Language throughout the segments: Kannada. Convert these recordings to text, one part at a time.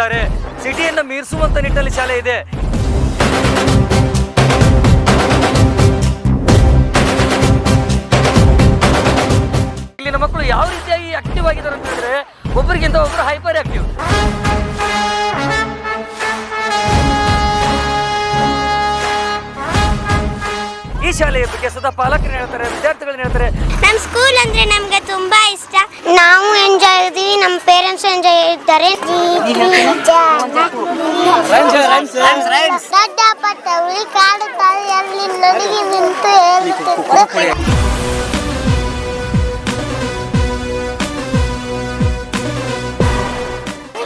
ಕಟ್ಟಿದ್ದಾರೆ ಸಿಟಿಯನ್ನು ಮೀರಿಸುವಂತ ನಿಟ್ಟಲ್ಲಿ ಶಾಲೆ ಇದೆ. ಇಲ್ಲಿನ ಮಕ್ಕಳು ಯಾವ ರೀತಿಯಾಗಿ ಆಕ್ಟಿವ್ ಆಗಿದ್ದಾರೆ ಅಂತ ಹೇಳಿದ್ರೆ, ಒಬ್ಬರಿಗಿಂತ ಒಬ್ಬರು ಹೈಪರ್ ಆಕ್ಟಿವ್ ಈ ಶಾಲೆಯ ಬಗ್ಗೆ ಸದಾ ಪಾಲಕರು ಹೇಳ್ತಾರೆ, ವಿದ್ಯಾರ್ಥಿಗಳು ಹೇಳ್ತಾರೆ ಸ್ಕೂಲ್ ಅಂದ್ರೆ ನಮ್ಗೆ ತುಂಬಾ ಇಷ್ಟ. ನಾವು ಎಂಜಾಯ್ ಇದೀವಿ ನಮ್ಮ ಪೇರೆಂಟ್ಸ್ ಎಂಜಾಯ್ ಇದ್ದಾರೆ ದೊಡ್ಡ ಪಟ್ಟ ಹುಳಿ ಕಾಡು ತಾಯಿಯಲ್ಲಿ ನಡುಗಿ ನಿಂತು ಹೇಳ್ತಿತ್ತು.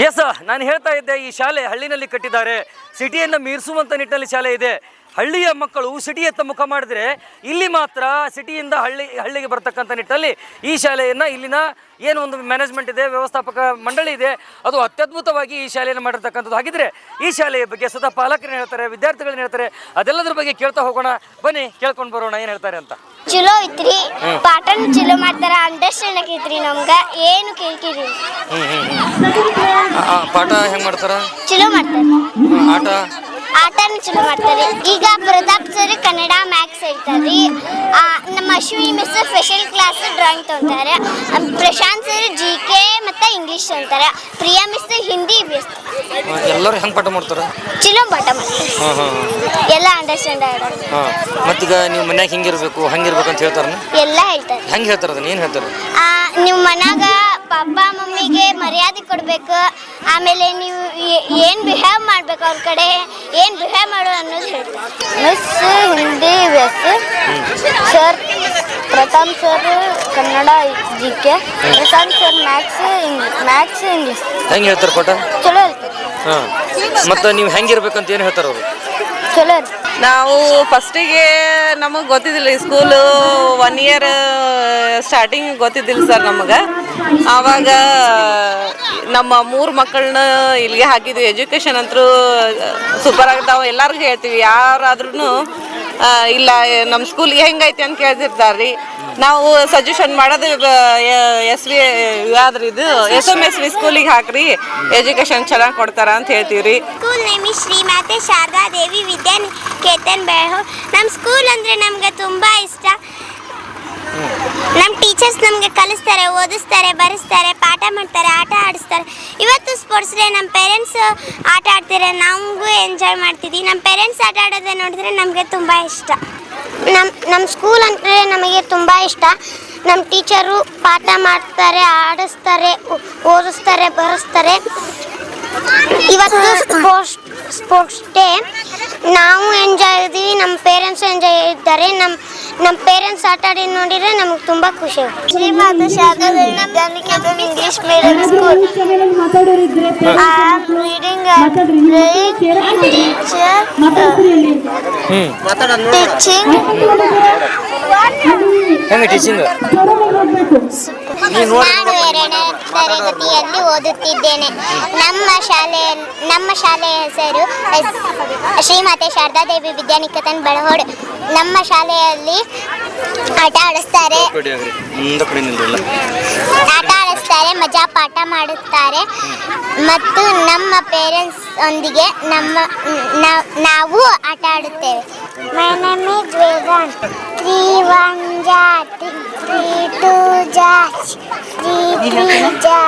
ಎಸ್ ನಾನು ಹೇಳ್ತಾ ಇದ್ದೆ ಈ ಶಾಲೆ ಹಳ್ಳಿನಲ್ಲಿ ಕಟ್ಟಿದ್ದಾರೆ. ಸಿಟಿಯನ್ನು ಮೀರಿಸುವಂತ ನಿಟ್ಟಲ್ಲಿ ಶಾಲೆ ಇದೆ. ಹಳ್ಳಿಯ ಮಕ್ಕಳು ಸಿಟಿಯತ್ತ ಮುಖ ಮಾಡಿದ್ರೆ ಇಲ್ಲಿ ಮಾತ್ರ ಸಿಟಿಯಿಂದ ಹಳ್ಳಿ ಹಳ್ಳಿಗೆ ಬರ್ತಕ್ಕಂಥ ನಿಟ್ಟಲ್ಲಿ ಈ ಶಾಲೆಯನ್ನು ಇಲ್ಲಿನ ಏನು ಒಂದು ಮ್ಯಾನೇಜ್ಮೆಂಟ್ ಇದೆ ವ್ಯವಸ್ಥಾಪಕ ಮಂಡಳಿ ಇದೆ ಅದು ಅತ್ಯದ್ಭುತವಾಗಿ ಈ ಶಾಲೆಯನ್ನು ಮಾಡಿರ್ತಕ್ಕಂಥದ್ದು. ಹಾಗಿದ್ರೆ ಈ ಶಾಲೆಯ ಬಗ್ಗೆ ಸದಾ ಪಾಲಕರು ಹೇಳ್ತಾರೆ ವಿದ್ಯಾರ್ಥಿಗಳನ್ನ ಹೇಳ್ತಾರೆ ಅದೆಲ್ಲದ್ರ ಬಗ್ಗೆ ಕೇಳ್ತಾ ಹೋಗೋಣ. ಬನ್ನಿ ಕೇಳ್ಕೊಂಡು ಬರೋಣ ಏನು ಹೇಳ್ತಾರೆ ಅಂತ. ಚಲೋ ಐತ್ರಿ. ಪಾಠನ ಚಲೋ ಮಾಡ್ತಾರ ಅಂಡರ್ಸ್ಟ್ಯಾಂಡ್ ಆಗೈತ್ರಿ ನಮ್ಗ. ಏನು ಕೇಳ್ತೀರಿ? ಪಾಠ ಹೆಂಗೆ ಮಾಡ್ತಾರ? ಚಲೋ ಮಾಡ್ತಾರೆ. ಆಟ? ಆಟನು ಚಲೋ ಮಾಡ್ತಾರೆ. ಈಗ ಪ್ರತಾಪ್ ಸರ್ ಕನ್ನಡ ಮ್ಯಾಥ್ಸ್ ಹೇಳ್ತಾರೆ. ನಮ್ಮ Ashwini miss special class drawing ತೊಗೊಂತಾರೆ. Prashant sir G K ಮತ್ತು ಇಂಗ್ಲೀಷ್ ಹೇಳ್ತಾರೆ ಪ್ರಿಯಾ ಮಿಸ್ ಹಿಂದಿ ಮಿಸ್ ಎಲ್ಲರೂ ಹೆಂಗ್ ಪಾಠ ಮಾಡ್ತಾರೆ? ಚಲೋ ಪಾಠ ಮಾಡ್ತಾರೆ. ಎಲ್ಲ ಅಂಡರ್ಸ್ಟ್ಯಾಂಡ್ ಆಗೋದು ಹಾಂ ಮತ್ತೀಗ ನೀವು ಮನ್ಯಾಗ ಹಿಂಗಿರ್ಬೇಕು ಹಂಗಿರ್ಬೇಕು ಅಂತ ಹೇಳ್ತಾರೆ ಎಲ್ಲ ಹೇಳ್ತಾರೆ. ಹೆಂಗೆ ಹೇಳ್ತಾರೆ ಅದನ್ನ? ಏನು ಹೇಳ್ತಾರೆ? ನಿಮ್ಮ ನೀವು ಮನ್ಯಾಗ ಪಪ್ಪ ಮಮ್ಮಿಗೆ ಮರ್ಯಾದೆ ಕೊಡಬೇಕು. ಆಮೇಲೆ ನೀವು ಏನು ಬಿಹೇವ್ ಮಾಡಬೇಕು ಅವ್ರ ಕಡೆ? ಏನು ಬಿಹೇವ್ ಮಾಡು ಅನ್ನೋದು ಹೇಳ್ತಾರೆ miss Hindi ವೆಸ್ sir Pratham sir Kannada G K Pratham sir maths English maths English ಹೆಂಗೆ ಹೇಳ್ತಾರೆ ಪಾಠ ಚಲೋ ಹೇಳ್ತಾರೆ. ಹಾಂ. ಮತ್ತು ನೀವು ಹೆಂಗಿರ್ಬೇಕಂತ ಏನು ಹೇಳ್ತಾರೆ ಅವರು? ಚಲೋ ನಾವು ಫಸ್ಟಿಗೆ ನಮಗೆ ಗೊತ್ತಿದ್ದಿಲ್ಲ ಈ ಸ್ಕೂಲು ಒನ್ ಇಯರ್ ಸ್ಟಾರ್ಟಿಂಗ್ ಗೊತ್ತಿದ್ದಿಲ್ಲ ಸರ್ ನಮಗೆ. ಆವಾಗ ನಮ್ಮ ಮೂರು ಮಕ್ಕಳನ್ನ ಇಲ್ಲಿಗೆ ಹಾಕಿದ್ವಿ. ಎಜುಕೇಷನ್ ಅಂತೂ ಸೂಪರ್ ಆಗ್ತಾವ ಎಲ್ಲರಿಗೂ ಹೇಳ್ತೀವಿ. ಯಾರಾದ್ರೂ ಇಲ್ಲ ನಮ್ಮ ಸ್ಕೂಲ್ ಹೆಂಗೈತಿ ಅಂತ ಕೇಳ್ತಿರ್ತಾರೆ ರೀ ನಾವು ಸಜೆಷನ್ ಮಾಡೋದು ಎಸ್ ವಿ, ಯಾವ್ದ್ರಿ ಇದು? ಎಸ್ ಎಂ ಎಸ್ ವಿ ಸ್ಕೂಲಿಗೆ ಹಾಕ್ರಿ. ಎಜುಕೇಶನ್ ಚೆನ್ನಾಗಿ ಕೊಡ್ತಾರ ಅಂತ ಹೇಳ್ತೀವಿ ರೀ ಸ್ಕೂಲ್ ನೇಮ್ ಶ್ರೀಮಾತೆ ಶಾರದಾ ದೇವಿ ವಿದ್ಯಾನಿಕೇತನ್ ಬೇಹು ನಮ್ಮ ಸ್ಕೂಲ್ ಅಂದರೆ ನಮಗೆ ತುಂಬ ಇಷ್ಟ. ನಮ್ಮ ಟೀಚರ್ಸ್ ನಮಗೆ ಕಲಿಸ್ತಾರೆ, ಓದಿಸ್ತಾರೆ, ಬರೆಸ್ತಾರೆ, ಪಾಠ ಮಾಡ್ತಾರೆ, ಆಟ ಆಡಿಸ್ತಾರೆ. ಇವತ್ತು ಸ್ಪೋರ್ಟ್ಸ್ ಡೇ ನಮ್ಮ ಪೇರೆಂಟ್ಸ್ ಆಟ ಆಡ್ತಾರೆ ನಮಗೂ ಎಂಜಾಯ್ ಮಾಡ್ತಿದ್ವಿ. ನಮ್ಮ ಪೇರೆಂಟ್ಸ್ ಆಟ ಆಡೋದೇ ನೋಡಿದ್ರೆ ನಮಗೆ ತುಂಬ ಇಷ್ಟ. ನಮ್ಮ ನಮ್ಮ ಸ್ಕೂಲ್ ಅಂದರೆ ನಮಗೆ ತುಂಬ ಇಷ್ಟ. ನಮ್ಮ ಟೀಚರು ಪಾಠ ಮಾಡ್ತಾರೆ ಆಡಿಸ್ತಾರೆ ಓದಿಸ್ತಾರೆ ಬರೆಸ್ತಾರೆ. ಇವತ್ತು ಸ್ಪೋರ್ಟ್ಸ್ ಸ್ಪೋರ್ಟ್ಸ್ ಡೇ ನಾವು ಎಂಜಾಯ್ ಇದೀವಿ ನಮ್ಮ ಪೇರೆಂಟ್ಸ್ ಎಂಜಾಯ್ ಇದ್ದಾರೆ ನಮ್ಮ ನಮ್ಮ ಪೇರೆಂಟ್ಸ್ ಆಟ ಆಡಿ ನೋಡಿದ್ರೆ ನಮಗೆ ತುಂಬ ಖುಷಿ Vidyaniketan English medium school teaching teaching ನಾನು ಎರಡನೇ ತರಗತಿಯಲ್ಲಿ ಓದುತ್ತಿದ್ದೇನೆ. ನಮ್ಮ ಶಾಲೆ ನಮ್ಮ ಶಾಲೆಯ ಹೆಸರು ಶ್ರೀಮಾತೆ ಶಾರದಾದೇವಿ ವಿದ್ಯಾನಿಕೇತನ್ ಬಳಹೋಡ್ ನಮ್ಮ ಶಾಲೆಯಲ್ಲಿ ಆಟ ಆಡಿಸ್ತಾರೆ. ಆಟ ಆಡಿಸ್ತಾರೆ ಮಜಾ ಪಾಠ ಮಾಡುತ್ತಾರೆ. ಮತ್ತು ನಮ್ಮ ಪೇರೆಂಟ್ಸ್ ಒಂದಿಗೆ ನಮ್ಮ ನಾವ್- ನಾವು ಆಟ ಆಡುತ್ತೇವೆ. My name is Vedant three one ಜಾ ತ್ರೀ ಟೂ ಜಾ ತ್ರೀ ತ್ರೀ ಜಾ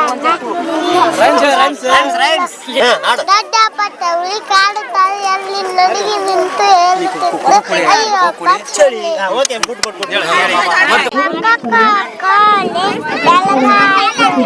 ದೊಡ್ಡ ಪಟ್ಟ ಹುಳಿ ಕಾಡು ತಾಯಿಯಲ್ಲಿ ನಡುಗಿ ನಿಂತು ಅಯ್ಯೋ ಮೊಳದ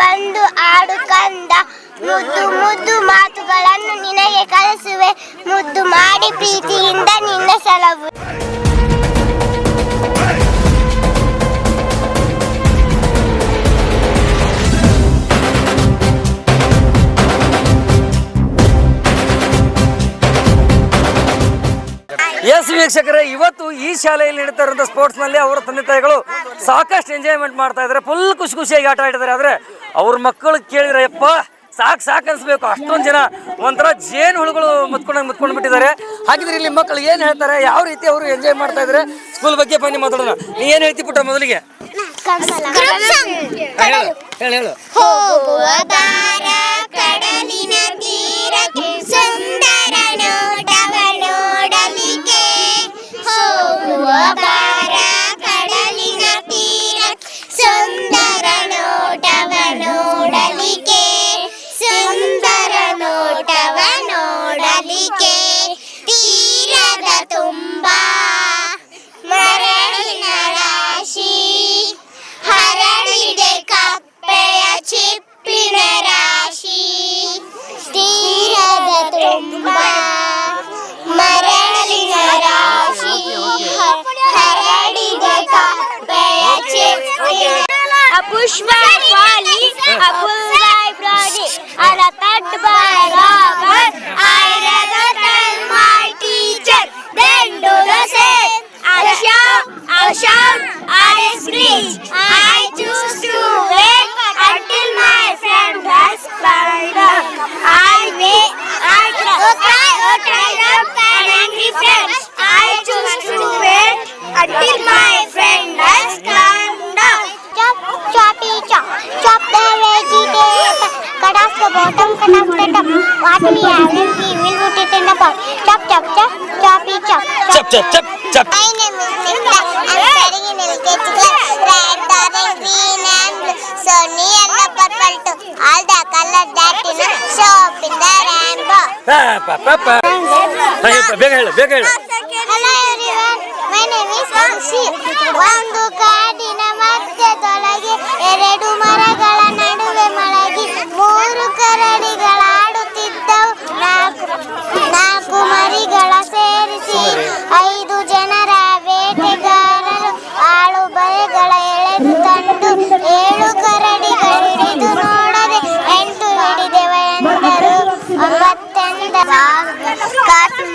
ಬಂದು ಆಡು ಕಂದ ಮುದ್ದು ಮುದ್ದು ಮಾತುಗಳನ್ನು ನಿನಗೆ ಕಲಿಸುವೆ. ಮುದ್ದು ಮಾಡಿ ಪ್ರೀತಿಯಿಂದ ನಿನ್ನ ಸಲವು. ವೀಕ್ಷಕರೇ ಇವತ್ತು ಈ ಶಾಲೆಯಲ್ಲಿ ನಡೀತಾ ಸ್ಪೋರ್ಟ್ಸ್ ಸ್ಪೋರ್ಟ್ಸ್ನಲ್ಲಿ ಅವರ ತಂದೆ ತಾಯಿಗಳು ಸಾಕಷ್ಟು ಎಂಜಾಯ್ಮೆಂಟ್ ಮಾಡ್ತಾ ಇದ್ದಾರೆ. ಫುಲ್ ಖುಷಿ ಖುಷಿಯಾಗಿ ಆಟ ಆಡಿದ್ದಾರೆ. ಆದ್ರೆ ಅವ್ರ ಮಕ್ಕಳು ಕೇಳಿದ್ರೆ ಯಪ್ಪ ಸಾಕು ಸಾಕು ಅನ್ಸ್ಬೇಕು. ಅಷ್ಟೊಂದು ಜನ ಒಂಥರ ಜೇನು ಹುಳುಗಳು ಮುತ್ಕೊಂಡಂಗೆ ಮುತ್ಕೊಂಡು ಬಿಟ್ಟಿದ್ದಾರೆ. ಹಾಗಿದ್ರೆ ಇಲ್ಲಿ ಮಕ್ಕಳು ಏನು ಹೇಳ್ತಾರೆ? ಯಾವ ರೀತಿ ಅವರು ಎಂಜಾಯ್ ಮಾಡ್ತಾ ಇದ್ದಾರೆ? ಸ್ಕೂಲ್ ಬಗ್ಗೆ ಬನ್ನಿ ಮಾತಾಡೋಣ. ನೀ ಏನು ಹೇಳ್ತಿ ಪುಟ್ಟ ಮೊದಲಿಗೆ? ಹೇಳು ಹೇಳು पुष्पाली अबुलराय ब्रॉडी आला तट बरोबर. I rather tell my teacher then do the same I shout I shout I screech ಪಾಪ, ಪಾಪ. ಹಾ, ಹೇಳು, ಬೇಗ ಹೇಳು ಬೇಗ ಹೇಳು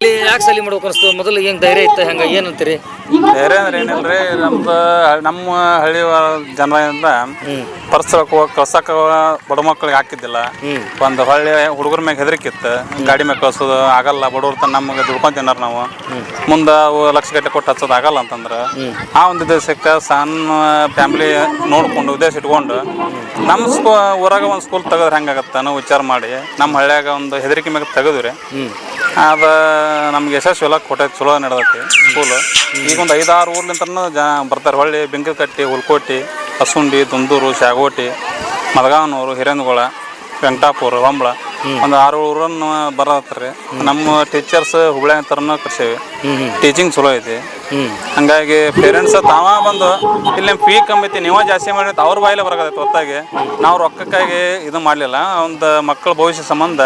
ಇಲ್ಲಿ ಯಾಕೆ ಸಲಿ ಮಾಡ್ಬೇಕು ಅನಿಸ್ತು? ಮೊದಲು ಹೆಂಗ್ ಧೈರ್ಯ ಇತ್ತು ಏನು ಏನಂತೀರಿ ಬೇರೆ ಅಂದ್ರೆ ಏನಿಲ್ರಿ ನಮ್ದು ನಮ್ಮ ಹಳ್ಳಿ ಜನರಿಂದ ಪರ್ಸಕ್ಕೆ ಹೋಗಿ ಕಳ್ಸಕ್ಕೆ ಬಡ ಮಕ್ಳಿಗೆ ಹಾಕಿದ್ದಿಲ್ಲ. ಒಂದು ಹೊಳ್ಳಿ ಹುಡುಗರ ಮ್ಯಾಗ ಹೆದರಿಕಿತ್ತು. ಗಾಡಿ ಮ್ಯಾಗ ಕಳ್ಸೋದು ಆಗಲ್ಲ ಬಡವ್ರ ತನ ನಮ್ಗೆ ದುಡ್ಕೊಂಡ್ ತಿನ್ನಾರ ನಾವು. ಮುಂದೆ ಅವು ಲಕ್ಷ ಗಟ್ಟೆ ಕೊಟ್ಟು ಹಚ್ಚೋದು ಆಗಲ್ಲ ಅಂತಂದ್ರೆ ಆ ಒಂದು ಉದ್ದೇಶಕ್ಕೆ ಸಣ್ಣ ಫ್ಯಾಮಿಲಿ ನೋಡ್ಕೊಂಡು ಉದ್ದೇಶ ಇಟ್ಕೊಂಡು ನಮ್ಮ ಸ್ಕೂ ಊರಾಗ ಒಂದು ಸ್ಕೂಲ್ ತೆಗೆದ್ರೆ ಹೆಂಗಾಗತ್ತೆ ಅನ್ನೋ ವಿಚಾರ ಮಾಡಿ ನಮ್ಮ ಹಳ್ಳಿಯಾಗ ಒಂದು ಹೆದರಿಕೆ ಮ್ಯಾಗ ತೆಗೆದ್ರಿ ಅದ ನಮ್ಗೆ ಯಶಸ್ವಿ ಎಲ್ಲ ಕೊಟ್ಟೆ ಚಲೋ ನಡೆದೈತಿ ಸ್ಕೂಲ್ ಈಗ ಒಂದು ಐದಾರು ಊರ್ಲಿಂತ ಜನ ಬರ್ತಾರೆ. ಹೊಳ್ಳಿ, ಬೆಂಕಿಕಟ್ಟಿ, ಹುಲ್ಕೋಟಿ ಹಸುಂಡಿ ದುಂದೂರು, ಶಾಗೋಟಿ ಮದಗಾವನೂರು ಹಿರೇಂದಗೋಳ ವೆಂಕಟಾಪುರ ಹೊಂಬಳ ಒಂದು ಆರು ಊರನ್ನು ಬರತ್ರಿ ನಮ್ಮ ಟೀಚರ್ಸ್ ಹುಬ್ಳಿ ಅಂತಾರನ ಕರ್ಸೇವಿ ಟೀಚಿಂಗ್ ಚಲೋ ಐತಿ. ಹಂಗಾಗಿ ಪೇರೆಂಟ್ಸ್ ತಾವ ಬಂದು ಇಲ್ಲಿ ಫೀ ಕಮ್ಮಿ ಐತಿ, ನೀವ ಜಾಸ್ತಿ ಮಾಡಿ ಅವ್ರ ಬಾಯಿಲೆ ಬರಕತ್ತೈತಿ ಹೊತ್ತಾಗಿ ನಾವು ರೊಕ್ಕಕ್ಕಾಗಿ ಇದು ಮಾಡಲಿಲ್ಲ. ಒಂದು ಮಕ್ಕಳ ಭವಿಷ್ಯ ಸಂಬಂಧ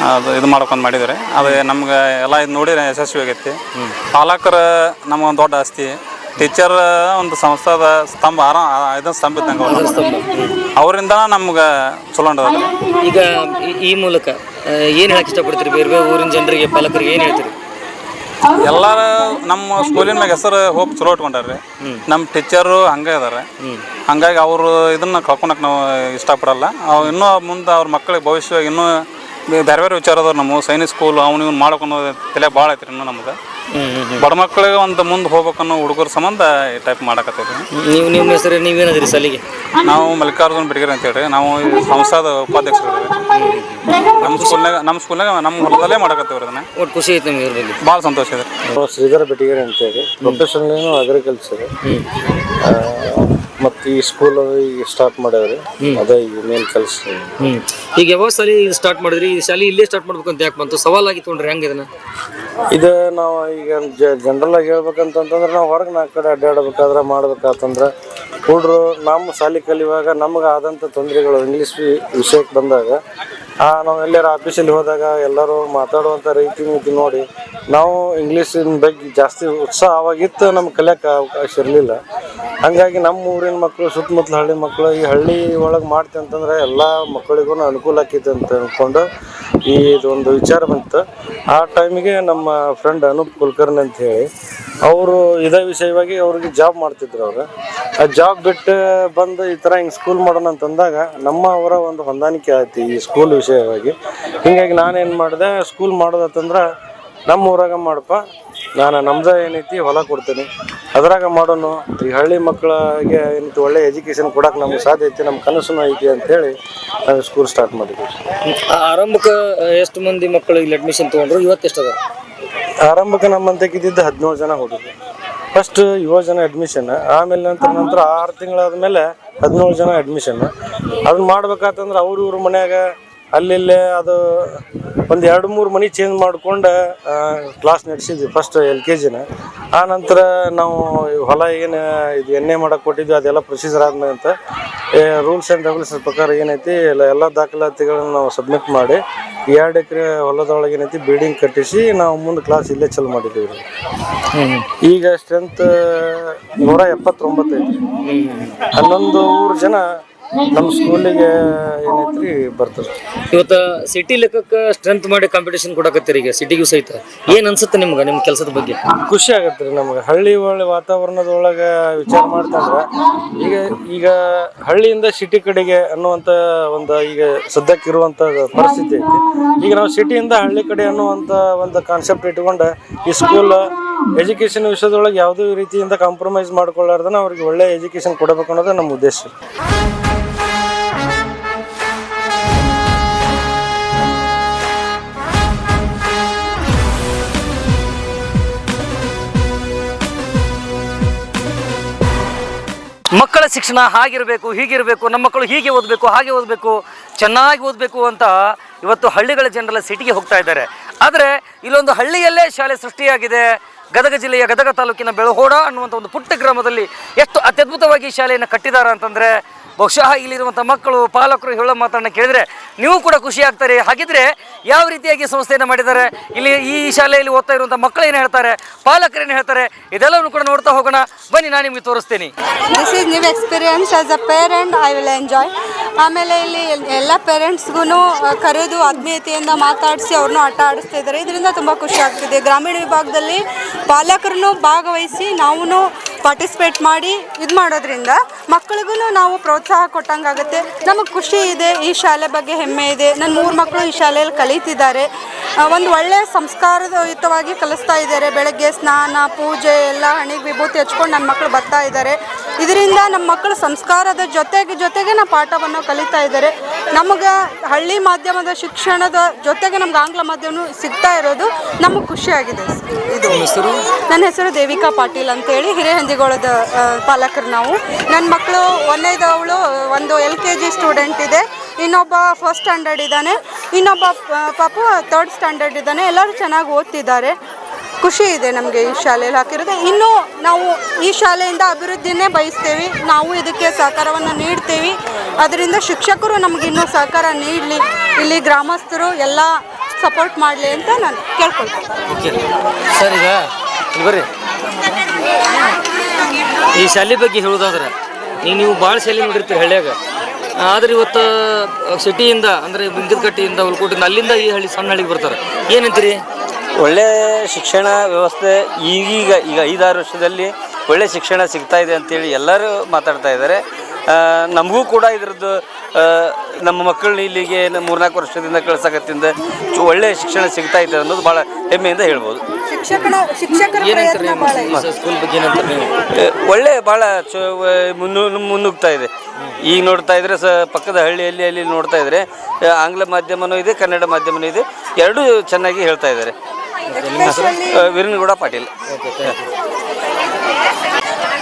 ಅದು ಇದು ಮಾಡ್ಕೊಂಡು ಮಾಡಿದ್ರೆ ಅದು ನಮ್ಗೆ ಎಲ್ಲ ಇದು ನೋಡಿ ಯಶಸ್ವಿ ಆಗೈತಿ. ಪಾಲಕರ ನಮ್ಗೊಂದು ದೊಡ್ಡ ಆಸ್ತಿ. ಟೀಚರ್ ಒಂದು ಸಂಸ್ಥಾದ ಸ್ತಂಭ ಆರ ಇದು ಸ್ತಂಭ ಇದ್ದಂಗೆ ಅವ್ರು. ಅವರಿಂದ ನಮ್ಗೆ ಚಲೋ ಈಗ ಈ- ಈ ಮೂಲಕ ಏನು ಹೇಳಕ್ಕೆ ಇಷ್ಟಪಡ್ತೀರಿ? ಬೇರೆ ಬೇರೆ ಊರಿನ ಜನರಿಗೆ ಪಾಲಕರಿಗೆ ಏನು ಹೇಳ್ತೀರಿ? ಎಲ್ಲರ ನಮ್ಮ ಸ್ಕೂಲಿನ ಮ್ಯಾಗ ಹೆಸರು ಹೋಗಿ ಚಲೋ ಇಟ್ಕೊಂಡಾರ್ರಿ. ನಮ್ಮ ಟೀಚರು ಹಂಗೆ ಇದಾರೆ. ಹಂಗಾಗಿ ಅವರು ಇದನ್ನ ಕಳ್ಕೊಳಕ್ ನಾವು ಇಷ್ಟಪಡಲ್ಲ. ಅವು ಇನ್ನೂ ಮುಂದೆ ಅವ್ರ ಮಕ್ಕಳಿಗೆ ಭವಿಷ್ಯವಾಗಿ ಇನ್ನೂ ಬೇರೆ ಬೇರೆ ವಿಚಾರ ಅದಾವ ನಮ್ಮ ಸೈನಿಕ್ ಸ್ಕೂಲ್ ಅವ್ನು ಇವ್ನು ಮಾಡ್ಕೊಂಡು ತಲೆ ಭಾಳ ಐತ್ರಿ ಇನ್ನೂ ನಮ್ಗೆ. ಬಡ ಮಕ್ಕಳಿಗೆ ಒಂದು ಮುಂದೆ ಹೋಗ್ಬೇಕನ್ನೋ ಹುಡುಗರ ಸಂಬಂಧ ಈ ಟೈಪ್ ಮಾಡಕತ್ತೀವಿ ನೀವು ನಿಮ್ಮ ಹೆಸರು ನೀವೇನದ್ರಿ ಸಲಿಗೆ? ನಾವು ಮಲ್ಲಿಕಾರ್ಜುನ್ ಬಿಡ್ಗಿರಿ ಅಂತ ಹೇಳಿ ನಾವು ಈ ಸಂಸ್ಥಾದ ಉಪಾಧ್ಯಕ್ಷರು ನಮ್ಮ ಸ್ಕೂಲ್ನಾಗ ನಮ್ಮ ಸ್ಕೂಲ್ನಾಗ ನಮ್ಮ ಹೊಲದಲ್ಲೇ ಮಾಡಕತ್ತೀವಿ ಅದನ್ನ. ಒಟ್ಟು ಖುಷಿ ಐತೆ ನಿಮ್ಗೆ ಇದ್ರ ಭಾಳ ಸಂತೋಷ ಇದೆ ನಾವು ಶ್ರೀಧರ ಬೆಟ್ಟಿಗೆರೆ ಅಂತೇಳಿ. ಪ್ರೊಫೆಷನಲ್ ಅಗ್ರಿಕಲ್ಚರ್ ಮತ್ತು ಈ ಸ್ಕೂಲ್ ಈಗ ಸ್ಟಾರ್ಟ್ ಮಾಡ್ಯಾವ್ರಿ. ಅದೇ ಈಗ ಮೇನ್ ಕೆಲಸ. ಹ್ಮ್. ಈಗ ಯಾವ ಸಾಲಿ ಸ್ಟಾರ್ಟ್ ಮಾಡಿದ್ರಿ? ಈ ಶಾಲೆ ಇಲ್ಲೇ ಸ್ಟಾರ್ಟ್ ಮಾಡ್ಬೇಕು ಅಂತ ಯಾಕೆ ಬಂತು? ಸವಾಲಾಗಿ ತೊಗೊಂಡ್ರಿ ಹೆಂಗೆ ಇದನ್ನ? ಇದು ನಾವು ಈಗ ಜನರಲ್ ಆಗಿ ಹೇಳ್ಬೇಕಂತಂದ್ರೆ ನಾವು ಹೊರಗೆ ನಾಲ್ಕು ಕಡೆ ಅಡ್ಡಾಡಬೇಕಾದ್ರೆ ಮಾಡ್ಬೇಕಾತಂದ್ರೆ ಹುಡ್ರು ನಮ್ಮ ಶಾಲೆ ಕಲಿಯುವಾಗ ನಮ್ಗೆ ಆದಂಥ ತೊಂದರೆಗಳು ಇಂಗ್ಲೀಷ್ ವಿಷಯಕ್ಕೆ ಬಂದಾಗ ನಾವು ಎಲ್ಲರೂ ಆಫೀಸಲ್ಲಿ ಹೋದಾಗ ಎಲ್ಲರೂ ಮಾತಾಡುವಂಥ ರೀತಿ ನೀತಿ ನೋಡಿ, ನಾವು ಇಂಗ್ಲೀಷಿನ ಬಗ್ಗೆ ಜಾಸ್ತಿ ಉತ್ಸಾಹ ಆವಾಗಿತ್ತು ನಮ್ಗೆ ಕಲಿಯೋಕೆ ಅವಕಾಶ ಇರಲಿಲ್ಲ. ಹಾಗಾಗಿ ನಮ್ಮ ಊರಿನ ಮಕ್ಕಳು ಸುತ್ತಮುತ್ತಲ ಹಳ್ಳಿ ಮಕ್ಕಳು ಈ ಹಳ್ಳಿ ಒಳಗೆ ಮಾಡ್ತೆ ಅಂತಂದ್ರೆ ಎಲ್ಲ ಮಕ್ಕಳಿಗೂ ಅನುಕೂಲ ಆಕೈತೆ ಅಂತ ಅಂದ್ಕೊಂಡು ಈ ಇದೊಂದು ವಿಚಾರ ಬಂತು. ಆ ಟೈಮಿಗೆ ನಮ್ಮ ಫ್ರೆಂಡ್ ಅನೂಪ್ ಕುಲಕರ್ಣಿ ಅಂತ ಹೇಳಿ, ಅವರು ಇದೇ ವಿಷಯವಾಗಿ ಅವ್ರಿಗೆ ಜಾಬ್ ಮಾಡ್ತಿದ್ರು ಅವರು. ಆ ಜಾಬ್ ಬಿಟ್ಟು ಬಂದು ಈ ಥರ ಹಿಂಗೆ ಸ್ಕೂಲ್ ಮಾಡೋಣ ಅಂತಂದಾಗ ನಮ್ಮ ಅವರ ಒಂದು ಹೊಂದಾಣಿಕೆ ಆಯ್ತು ಈ ಸ್ಕೂಲ್ ವಿಷಯವಾಗಿ. ಹೀಗಾಗಿ ನಾನೇನು ಮಾಡಿದೆ ಸ್ಕೂಲ್ ಮಾಡೋದಂತಂದ್ರೆ ನಮ್ಮ ಊರಾಗ ಮಾಡಪ್ಪ ನಾನು ನಮ್ದು ಏನೈತಿ ಹೊಲ ಕೊಡ್ತೀನಿ. ಅದ್ರಾಗ ಮಾಡೋನು. ಈ ಹಳ್ಳಿ ಮಕ್ಕಳಿಗೆ ಏನೈತಿ ಒಳ್ಳೆ ಎಜುಕೇಷನ್ ಕೊಡೋಕೆ ನಮ್ಗೆ ಸಾಧ್ಯ ಐತಿ ನಮ್ಮ ಕನಸು ಐತಿ ಅಂತೇಳಿ ನಾವು ಸ್ಕೂಲ್ ಸ್ಟಾರ್ಟ್ ಮಾಡಿದ್ವಿ ಆ ಆರಂಭಕ್ಕೆ ಎಷ್ಟು ಮಂದಿ ಮಕ್ಕಳು ಇಲ್ಲಿ ಅಡ್ಮಿಷನ್ ತೊಗೊಂಡ್ರು? ಇವತ್ತು ಎಷ್ಟು ಅದ ಆರಂಭಕ್ಕೆ ನಮ್ಮಂತಕ್ಕಿದ್ದಿದ್ದು ಹದಿನೇಳು ಜನ ಹುಡುಗರು. ಫಸ್ಟ್ ಯುವ ಜನ ಅಡ್ಮಿಷನ್ ಆಮೇಲೆ ನಂತರ ನಂತರ ಆರು ತಿಂಗಳಾದ್ಮೇಲೆ ಹದಿನೇಳು ಜನ ಅಡ್ಮಿಷನ್ ಅದನ್ನ ಮಾಡ್ಬೇಕಾತಂದ್ರೆ ಅವ್ರ ಇವ್ರ ಮನ್ಯಾಗ ಅಲ್ಲಿಲ್ಲೇ ಅದು ಒಂದು ಎರಡು ಮೂರು ಮನೆ ಚೇಂಜ್ ಮಾಡ್ಕೊಂಡು ಕ್ಲಾಸ್ ನಡೆಸಿದ್ವಿ ಫಸ್ಟ್ ಎಲ್ ಕೆ ಜಿನ ಆ ನಂತರ ನಾವು ಹೊಲ ಏನು, ಇದು ಎಣ್ಣೆ ಮಾಡಕ್ಕೆ ಕೊಟ್ಟಿದ್ವಿ, ಅದೆಲ್ಲ ಪ್ರೊಸೀಜರ್ ಆದ್ಮೇಲೆ ಅಂತ. ರೂಲ್ಸ್ ಆ್ಯಂಡ್ ರೆಗ್ಯುಲೇಷನ್ ಪ್ರಕಾರ ಏನೈತಿ, ಎಲ್ಲ ಎಲ್ಲ ದಾಖಲಾತಿಗಳನ್ನ ನಾವು ಸಬ್ಮಿಟ್ ಮಾಡಿ, ಎರಡು ಎಕರೆ ಹೊಲದೊಳಗೆ ಏನೈತಿ ಬಿಲ್ಡಿಂಗ್ ಕಟ್ಟಿಸಿ ನಾವು ಮುಂದೆ ಕ್ಲಾಸ್ ಇಲ್ಲೇ ಚಾಲು ಮಾಡಿದ್ದೀವಿ. ಈಗ ಸ್ಟ್ರೆಂತ್ ನೂರ ಎಪ್ಪತ್ತೊಂಬತ್ತೈತಿ. ಹನ್ನೊಂದು ಊರು ಜನ ನಮ್ಮ ಸ್ಕೂಲಿಗೆ ಏನೈತ್ರಿ ಬರ್ತದೆ. ಇವತ್ತು ಸಿಟಿ ಲೆಕ್ಕಕ್ಕೆ ಸ್ಟ್ರೆಂತ್ ಮಾಡಿ ಕಾಂಪಿಟೇಷನ್ ಕೊಡಕತ್ತೀರಿ ಈಗ ಸಿಟಿಗೂ ಸಹಿತ. ಏನು ಅನ್ಸುತ್ತೆ ನಿಮ್ಗೆ ನಿಮ್ಮ ಕೆಲಸದ ಬಗ್ಗೆ? ಖುಷಿ ಆಗತ್ತೆ ರೀ ನಮ್ಗೆ. ಹಳ್ಳಿ ಒಳ್ಳೆ ವಾತಾವರಣದೊಳಗೆ ವಿಚಾರ ಮಾಡ್ತಂದ್ರೆ ಈಗ ಈಗ ಹಳ್ಳಿಯಿಂದ ಸಿಟಿ ಕಡೆಗೆ ಅನ್ನುವಂಥ ಒಂದು ಈಗ ಸದ್ಯಕ್ಕೆ ಇರುವಂಥ ಪರಿಸ್ಥಿತಿ ಐತಿ. ಈಗ ನಾವು ಸಿಟಿಯಿಂದ ಹಳ್ಳಿ ಕಡೆ ಅನ್ನುವಂಥ ಒಂದು ಕಾನ್ಸೆಪ್ಟ್ ಇಟ್ಕೊಂಡು ಈ ಸ್ಕೂಲ್ ಎಜುಕೇಷನ್ ವಿಷಯದೊಳಗೆ ಯಾವುದೇ ರೀತಿಯಿಂದ ಕಾಂಪ್ರಮೈಸ್ ಮಾಡ್ಕೊಳ್ಳಾರ್ದನ ಅವ್ರಿಗೆ ಒಳ್ಳೆ ಎಜುಕೇಶನ್ ಕೊಡಬೇಕು ಅನ್ನೋದು ನಮ್ಮ ಉದ್ದೇಶ. ಮಕ್ಕಳ ಶಿಕ್ಷಣ ಹಾಗಿರಬೇಕು, ಹೀಗಿರಬೇಕು, ನಮ್ಮ ಮಕ್ಕಳು ಹೀಗೆ ಓದಬೇಕು, ಹಾಗೆ ಓದಬೇಕು, ಚೆನ್ನಾಗಿ ಓದಬೇಕು ಅಂತ ಇವತ್ತು ಹಳ್ಳಿಗಳ ಜನರೆಲ್ಲ ಸಿಟಿಗೆ ಹೋಗ್ತಾ ಇದ್ದಾರೆ. ಆದರೆ ಇಲ್ಲೊಂದು ಹಳ್ಳಿಯಲ್ಲೇ ಶಾಲೆ ಸೃಷ್ಟಿಯಾಗಿದೆ. ಗದಗ ಜಿಲ್ಲೆಯ ಗದಗ ತಾಲೂಕಿನ ಬೆಳಹೋಡ ಅನ್ನುವಂಥ ಒಂದು ಪುಟ್ಟ ಗ್ರಾಮದಲ್ಲಿ ಎಷ್ಟು ಅತ್ಯದ್ಭುತವಾಗಿ ಶಾಲೆಯನ್ನು ಕಟ್ಟಿದ್ದಾರೆ ಅಂತಂದರೆ ಬಹುಶಃ ಇಲ್ಲಿರುವಂಥ ಮಕ್ಕಳು, ಪಾಲಕರು ಹೇಳೋ ಮಾತನ್ನು ಕೇಳಿದರೆ ನೀವು ಕೂಡ ಖುಷಿ ಆಗ್ತಾರೆ. ಹಾಗಿದ್ರೆ ಯಾವ ರೀತಿಯಾಗಿ ಸಂಸ್ಥೆಯನ್ನು ಮಾಡಿದ್ದಾರೆ? ಇಲ್ಲಿ ಈ ಶಾಲೆಯಲ್ಲಿ ಓದ್ತಾ ಇರುವಂಥ ಮಕ್ಕಳು ಏನು ಹೇಳ್ತಾರೆ? ಪಾಲಕರೇನು ಹೇಳ್ತಾರೆ? ಇದೆಲ್ಲವನ್ನು ಕೂಡ ನೋಡ್ತಾ ಹೋಗೋಣ. ಬನ್ನಿ, ನಾನು ನಿಮಗೆ ತೋರಿಸ್ತೀನಿ. This is new experience as a parent I will enjoy ಆಮೇಲೆ ಇಲ್ಲಿ ಎಲ್- ಎಲ್ಲ ಪೇರೆಂಟ್ಸ್ಗೂ ಕರೆದು ಆತ್ಮೀಯತೆಯಿಂದ ಮಾತಾಡಿಸಿ ಅವ್ರನ್ನೂ ಆಟ ಆಡಿಸ್ತಾ ಇದ್ದಾರೆ. ಇದರಿಂದ ತುಂಬ ಖುಷಿ ಆಗ್ತಿದೆ. ಗ್ರಾಮೀಣ ವಿಭಾಗದಲ್ಲಿ ಪಾಲಕರನ್ನು ಭಾಗವಹಿಸಿ ನಾವು ಪಾರ್ಟಿಸಿಪೇಟ್ ಮಾಡಿ ಇದು ಮಾಡೋದ್ರಿಂದ ಮಕ್ಕಳಿಗೂ ನಾವು ಪ್ರೋತ್ಸಾಹ ಕೊಟ್ಟಂಗಾಗುತ್ತೆ. ನಮಗೆ ಖುಷಿ ಇದೆ, ಈ ಶಾಲೆ ಬಗ್ಗೆ ಹೆಮ್ಮೆ ಇದೆ. ನನ್ನ ಮೂರು ಮಕ್ಕಳು ಈ ಶಾಲೆಯಲ್ಲಿ ಕಲಿತಿದ್ದಾರೆ. ಒಂದು ಒಳ್ಳೆಯ ಸಂಸ್ಕಾರಯುತವಾಗಿ ಕಲಿಸ್ತಾ ಇದ್ದಾರೆ. ಬೆಳಗ್ಗೆ ಸ್ನಾನ ಪೂಜೆ ಎಲ್ಲ ಹಣಿಗೆ ವಿಭೂತಿ ಹಚ್ಕೊಂಡು ನನ್ನ ಮಕ್ಕಳು ಬರ್ತಾ ಇದ್ದಾರೆ. ಇದರಿಂದ ನಮ್ಮ ಮಕ್ಕಳು ಸಂಸ್ಕಾರದ ಜೊತೆಗೆ ಜೊತೆಗೆ ನಾವು ಪಾಠವನ್ನು ಕಲಿತಾ ಇದ್ದಾರೆ. ನಮಗೆ ಹಳ್ಳಿ ಮಾಧ್ಯಮದ ಶಿಕ್ಷಣದ ಜೊತೆಗೆ ನಮ್ಗೆ ಆಂಗ್ಲ ಮಾಧ್ಯಮ ಸಿಗ್ತಾ ಇರೋದು ನಮಗೆ ಖುಷಿಯಾಗಿದೆ. ಇದು ನನ್ನ ಹೆಸರು ದೇವಿಕಾ ಪಾಟೀಲ್ ಅಂತೇಳಿ ಹಿರೇಹಂದಿಗೋಳದ ಪಾಲಕರು ನಾವು. ನನ್ನ ಮಕ್ಕಳು ಒಂದನೇದವಳು ಒಂದು ಎಲ್ ಕೆ ಜಿ ಸ್ಟೂಡೆಂಟ್ ಇದೆ. ಇನ್ನೊಬ್ಬ ಫಸ್ಟ್ ಸ್ಟ್ಯಾಂಡರ್ಡ್ ಇದ್ದಾನೆ. ಇನ್ನೊಬ್ಬ ಪಾಪು ತರ್ಡ್ ಸ್ಟ್ಯಾಂಡರ್ಡ್ ಇದ್ದಾನೆ. ಎಲ್ಲರೂ ಚೆನ್ನಾಗಿ ಓದ್ತಿದ್ದಾರೆ. ಖುಷಿ ಇದೆ ನಮಗೆ ಈ ಶಾಲೆಯಲ್ಲಿ ಹಾಕಿರೋದು. ಇನ್ನೂ ನಾವು ಈ ಶಾಲೆಯಿಂದ ಅಭಿವೃದ್ಧಿನೇ ಬಯಸ್ತೇವೆ. ನಾವು ಇದಕ್ಕೆ ಸಹಕಾರವನ್ನು ನೀಡ್ತೇವೆ. ಅದರಿಂದ ಶಿಕ್ಷಕರು ನಮಗೆ ಇನ್ನೂ ಸಹಕಾರ ನೀಡಲಿ. ಇಲ್ಲಿ ಗ್ರಾಮಸ್ಥರು ಎಲ್ಲ ಸಪೋರ್ಟ್ ಮಾಡಲಿ ಅಂತ ನಾನು ಕೇಳ್ಕೊಳ್ತೀನಿ. ಬರ್ರಿ. ಈ ಶಾಲೆ ಬಗ್ಗೆ ಹೇಳೋದಾದ್ರೆ ನೀವು ಭಾಳ ಶಾಲೆ ನೋಡಿರ್ತೀರಿ ಹಳ್ಳಿಯಾಗ. ಆದ್ರೆ ಇವತ್ತು ಸಿಟಿಯಿಂದ ಅಂದರೆ ಬಿಂಕದಕಟ್ಟಿಯಿಂದ ಉಲ್ಕೋಟಿಂದ ಅಲ್ಲಿಂದ ಈ ಹಳ್ಳಿ ಸಣ್ಣ ಹಳ್ಳಿಗೆ ಬರ್ತಾರೆ. ಏನಂತೀರಿ ಒಳ್ಳೆ ಶಿಕ್ಷಣ ವ್ಯವಸ್ಥೆ ಈಗೀಗ ಈಗ ಐದಾರು ವರ್ಷದಲ್ಲಿ ಒಳ್ಳೆ ಶಿಕ್ಷಣ ಸಿಗ್ತಾ ಇದೆ ಅಂತೇಳಿ ಎಲ್ಲರೂ ಮಾತಾಡ್ತಾ ಇದ್ದಾರೆ. ನಮಗೂ ಕೂಡ ಇದ್ರದ್ದು ನಮ್ಮ ಮಕ್ಕಳನ್ನ ಇಲ್ಲಿಗೆ ಮೂರ್ನಾಲ್ಕು ವರ್ಷದಿಂದ ಕಳ್ಸಕತ್ತಿಂದ ಒಳ್ಳೆ ಶಿಕ್ಷಣ ಸಿಗ್ತಾ ಇದೆ ಅನ್ನೋದು ಭಾಳ ಹೆಮ್ಮೆಯಿಂದ ಹೇಳ್ಬೋದು. ಒಳ್ಳೆ ಭಾಳ ಚೊ ಮುನ್ನು ಮುನ್ನುಗ್ತಾ ಇದೆ. ಈಗ ನೋಡ್ತಾ ಇದ್ರೆ ಸ ಪಕ್ಕದ ಹಳ್ಳಿಯಲ್ಲಿ ಅಲ್ಲಿ ನೋಡ್ತಾ ಇದ್ರೆ ಆ, ಆಂಗ್ಲ ಮಾಧ್ಯಮನೂ ಇದೆ ಕನ್ನಡ ಮಾಧ್ಯಮನೂ ಇದೆ ಎರಡೂ ಚೆನ್ನಾಗಿ ಹೇಳ್ತಾ ಇದ್ದಾರೆ. Veeranagouda Patil.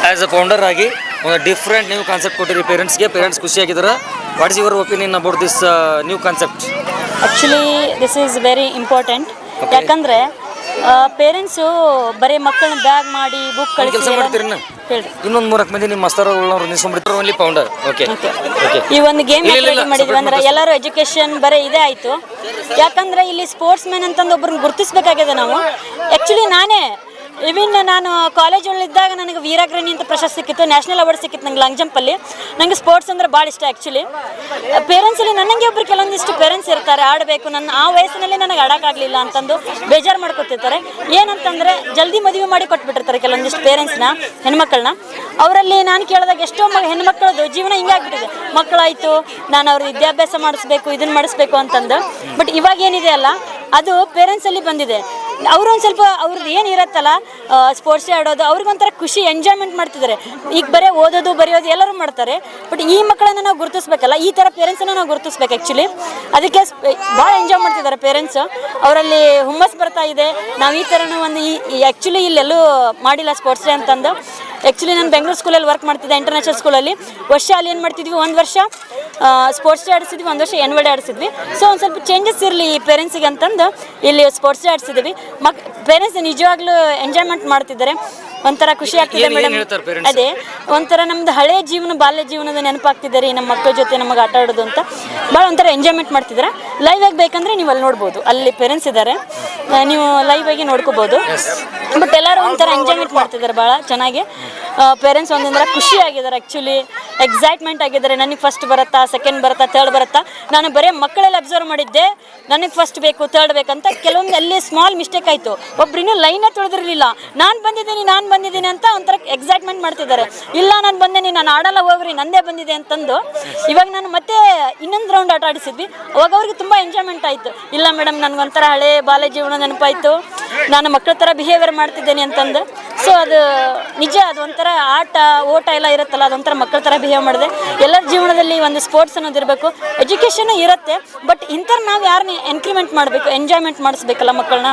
As a founder ಆಗಿ ಒಂದು ಡಿಫ್ರೆಂಟ್ ನ್ಯೂ ಕಾನ್ಸೆಪ್ಟ್ ಕೊಟ್ಟಿರಿ ಪೇರೆಂಟ್ಸ್ಗೆ parents ಖುಷಿಯಾಗಿದ್ದಾರೆ? What is your opinion about this new concept actually this is very important ಯಾಕಂದರೆ ಪೇರೆಂಟ್ಸು ಬರೀ ಮಕ್ಕಳನ್ನ ಬ್ಯಾಗ್ ಮಾಡಿ ಬುಕ್ ಕೆಲಸ ಕಳಿಸಿ ಮಾಡ್ತೀರನ್ನ ಹೇಳಿ ಇನ್ನೊಂದು ಮೂರಕ್ಕೆ ಮಂದಿ ನಿಮ್ಮ ಮಸ್ತರಗಳನ್ನ ನಿಲ್ಸ್ಕೊಂಡ್ಬಿಡ್ತಾರೆ. ಓನ್ಲಿ ಪೌಂಡರ್ ಓಕೆ ಓಕೆ ಈ ಒಂದು ಗೇಮ್ ಇಲ್ಲ, ಇಲ್ಲ, ಇಲ್ಲ, ಮಾಡಿದ್ವಿ ಅಂದ್ರೆ ಎಲ್ಲರೂ ಎಜುಕೇಶನ್ ಬರೀ ಇದೇ ಆಯ್ತು. ಯಾಕಂದ್ರೆ ಇಲ್ಲಿ ಸ್ಪೋರ್ಟ್ಸ್ ಮ್ಯಾನ್ ಅಂತಂದು ಒಬ್ರನ್ನ ಗುರುತಿಸ್ಬೇಕಾಗಿದೆ ನಾವು. ಆಕ್ಚುಲಿ ನಾನೇ ಇವಿನ್ ನಾನು ಕಾಲೇಜಲ್ಲಿದ್ದಾಗ ನನಗೆ ವೀರಾಗ್ರಣಿ ಅಂತ ಪ್ರಶಸ್ತಿ ಸಿಕ್ಕಿತ್ತು. ನ್ಯಾಷನಲ್ ಅವಾರ್ಡ್ ಸಿಕ್ಕಿತ್ತು ನಂಗೆ ಲಾಂಗ್ ಜಂಪಲ್ಲಿ ನನಗೆ ಸ್ಪೋರ್ಟ್ಸ್ ಅಂದ್ರೆ ಭಾಳ ಇಷ್ಟ ಆ್ಯಕ್ಚುಲಿ ಪೇರೆಂಟ್ಸಲ್ಲಿ ನನಗೆ ಒಬ್ರು ಕೆಲವೊಂದಿಷ್ಟು ಪೇರೆಂಟ್ಸ್ ಇರ್ತಾರೆ, ಆಡಬೇಕು. ನನ್ನ ಆ ವಯಸ್ಸಿನಲ್ಲಿ ನನಗೆ ಆಡೋಕ್ಕಾಗಲಿಲ್ಲ ಅಂತಂದು ಬೇಜಾರು ಮಾಡ್ಕೊತಿರ್ತಾರೆ. ಏನಂತಂದರೆ ಜಲ್ದಿ ಮದುವೆ ಮಾಡಿ ಕೊಟ್ಬಿಟ್ಟಿರ್ತಾರೆ ಕೆಲವೊಂದಿಷ್ಟು ಪೇರೆಂಟ್ಸ್ನ ಹೆಣ್ಮಕ್ಳನ್ನ. ಅವರಲ್ಲಿ ನಾನು ಕೇಳಿದಾಗ ಎಷ್ಟೋ ಮಗ ಹೆಣ್ಮಕ್ಳದ್ದು ಜೀವನ ಹಿಂಗಾಗ್ಬಿಟ್ಟಿದೆ ಮಕ್ಕಳಾಯಿತು, ನಾನು ಅವ್ರ ವಿದ್ಯಾಭ್ಯಾಸ ಮಾಡಿಸ್ಬೇಕು ಇದನ್ನು ಮಾಡಿಸ್ಬೇಕು ಅಂತಂದು. ಬಟ್ ಇವಾಗ ಏನಿದೆ ಅಲ್ಲ, ಅದು ಪೇರೆಂಟ್ಸಲ್ಲಿ ಬಂದಿದೆ. ಅವರು ಒಂದು ಸ್ವಲ್ಪ ಅವ್ರದ್ದು ಏನು ಇರತ್ತಲ್ಲ ಸ್ಪೋರ್ಟ್ಸ್ ಆಡೋದು, ಅವ್ರಿಗೊಂಥರ ಖುಷಿ ಎಂಜಾಯ್ಮೆಂಟ್ ಮಾಡ್ತಿದ್ದಾರೆ ಈಗ ಬರೀ ಓದೋದು, ಬರೆಯೋದು ಎಲ್ಲರೂ ಮಾಡ್ತಾರೆ. ಬಟ್ ಈ ಮಕ್ಕಳನ್ನ ನಾವು ಗುರುತಿಸ್ಬೇಕಲ್ಲ, ಈ ಥರ ಪೇರೆಂಟ್ಸನ್ನು ನಾವು ಗುರುತಿಸ್ಬೇಕು ಆ್ಯಕ್ಚುಲಿ ಅದಕ್ಕೆ ಭಾಳ ಎಂಜಾಯ್ ಮಾಡ್ತಿದ್ದಾರೆ ಪೇರೆಂಟ್ಸ್ ಅವರಲ್ಲಿ ಹುಮ್ಮಸ್ ಬರ್ತಾ ಇದೆ. ನಾವು ಈ ಥರನೂ ಒಂದು ಈ ಆ್ಯಕ್ಚುಲಿ ಇಲ್ಲೆಲ್ಲೂ ಮಾಡಿಲ್ಲ ಸ್ಪೋರ್ಟ್ಸ್ ಡೇ ಅಂತಂದು. ಆ್ಯಕ್ಚುಲಿ ನಾನು ಬೆಂಗಳೂರು ಸ್ಕೂಲಲ್ಲಿ ವರ್ಕ್ ಮಾಡ್ತಿದ್ದೆ ಇಂಟರ್ನ್ಯಾಷನಲ್ ಸ್ಕೂಲಲ್ಲಿ ವರ್ಷ ಅಲ್ಲಿ ಏನು ಮಾಡ್ತಿದ್ವಿ? ಒಂದು ವರ್ಷ ಸ್ಪೋರ್ಟ್ಸ್ ಡೇ ಆಡಿಸಿದ್ವಿ ಒಂದು ವರ್ಷ ಎನ್ವಲ್ ಡೇ ಆಡಿಸಿದ್ವಿ. ಸೊ ಒಂದು ಸ್ವಲ್ಪ ಚೇಂಜಸ್ ಇರಲಿ ಪೇರೆಂಟ್ಸಿಗೆ ಅಂತಂದು ಇಲ್ಲಿ ಸ್ಪೋರ್ಟ್ಸ್ ಡೇ ಆಡಿಸಿದ್ವಿ ಮಕ್ ಪೇರೆಂಟ್ಸ್ ನಿಜವಾಗ್ಲೂ ಎಂಜಾಯ್ಮೆಂಟ್ ಮಾಡ್ತಿದ್ದಾರೆ. ಒಂಥರ ಖುಷಿ ಆಗ್ತಿದೆ ಮೇಡಮ್? ಅದೇ ಒಂಥರ ನಮ್ದು ಹಳೆ ಜೀವನ ಬಾಲ್ಯ ಜೀವನದ ನೆನಪಾಗ್ತಿದ್ದಾರೆ ನಮ್ಮ ಮಕ್ಕಳ ಜೊತೆ ನಮಗೆ ಆಟ ಆಡೋದು ಅಂತ. ಭಾಳ ಒಂಥರ ಎಂಜಾಯ್ಮೆಂಟ್ ಮಾಡ್ತಿದ್ದಾರೆ? ಲೈವ್ ಆಗಿ ಬೇಕಂದ್ರೆ ನೀವು ಅಲ್ಲಿ ನೋಡ್ಬೋದು. ಅಲ್ಲಿ ಪೇರೆಂಟ್ಸ್ ಇದ್ದಾರೆ ನೀವು ಲೈವ್ ಆಗಿ ನೋಡ್ಕೋಬೋದು. ಬಟ್ ಎಲ್ಲರೂ ಒಂಥರ ಎಂಜಾಯ್ಮೆಂಟ್ ಮಾಡ್ತಿದ್ದಾರೆ ಭಾಳ ಚೆನ್ನಾಗಿ. ಪೇರೆಂಟ್ಸ್ ಒಂದೊಂದರ ಖುಷಿ ಆಗಿದ್ದಾರೆ ಆ್ಯಕ್ಚುಲಿ ಎಕ್ಸೈಟ್ಮೆಂಟ್ ಆಗಿದ್ದಾರೆ. ನನಗೆ ಫಸ್ಟ್ ಬರುತ್ತಾ ಸೆಕೆಂಡ್ ಬರುತ್ತಾ ಥರ್ಡ್ ಬರುತ್ತಾ? ನಾನು ಬರೀ ಮಕ್ಕಳೆಲ್ಲ ಅಬ್ಸರ್ವ್ ಮಾಡಿದ್ದೆ, ನನಗೆ ಫಸ್ಟ್ ಬೇಕು ಥರ್ಡ್ ಬೇಕಂತ ಕೆಲವೊಂದು ಅಲ್ಲಿ ಸ್ಮಾಲ್ ಮಿಸ್ಟೇಕ್ ಆಯಿತು. ಒಬ್ರಿನ್ನೂ ಲೈನೇ ತೊಳೆದಿರಲಿಲ್ಲ. ನಾನು ಬಂದಿದ್ದೀನಿ ನಾನು ಬಂದಿದ್ದೀನಿ ಅಂತ ಒಂಥರ ಎಕ್ಸೈಟ್ಮೆಂಟ್ ಮಾಡ್ತಿದ್ದಾರೆ. ಇಲ್ಲ, ನಾನು ಬಂದೇನಿ, ನಾನು ಆಡಲ್ಲ, ಹೋಗ್ರಿ, ನಂದೇ ಬಂದಿದೆ ಅಂತಂದು. ಇವಾಗ ನಾನು ಮತ್ತೆ ಇನ್ನೊಂದು ರೌಂಡ್ ಆಟ ಆಡಿಸಿದ್ವಿ. ಅವಾಗ ಅವ್ರಿಗೆ ತುಂಬ ಎಂಜಾಯ್ಮೆಂಟ್ ಆಯಿತು. ಇಲ್ಲ ಮೇಡಮ್ ನನಗೊಂಥರ ಹಳೆ ಬಾಲ್ಯ ಜೀವನ ನೆನಪಾಯಿತು. ನಾನು ಮಕ್ಕಳ ಥರ ಬಿಹೇವಿಯರ್ ಮಾಡ್ತಿದ್ದೇನೆ ಅಂತಂದು. ಸೊ ಅದು ನಿಜ, ಅದು ಒಂಥರ ಆಟ ಓಟ ಎಲ್ಲ ಇರುತ್ತಲ್ಲ ಅದೊಂಥರ ಮಕ್ಕಳ ಥರ ಬಿಹೇವ್ ಮಾಡಿದೆ ಎಲ್ಲರ ಜೀವನದಲ್ಲಿ ಒಂದು ಸ್ಪೋರ್ಟ್ಸ್ ಅನ್ನೋದು ಇರಬೇಕು. ಎಜುಕೇಷನ್ ಇರುತ್ತೆ ಬಟ್ ಇಂಥರ್ ನಾವು ಯಾರನ್ನ ಎನ್ಕ್ರಿಮೆಂಟ್ ಮಾಡಬೇಕು ಎಂಜಾಯ್ಮೆಂಟ್ ಮಾಡಿಸ್ಬೇಕಲ್ಲ ಮಕ್ಕಳನ್ನ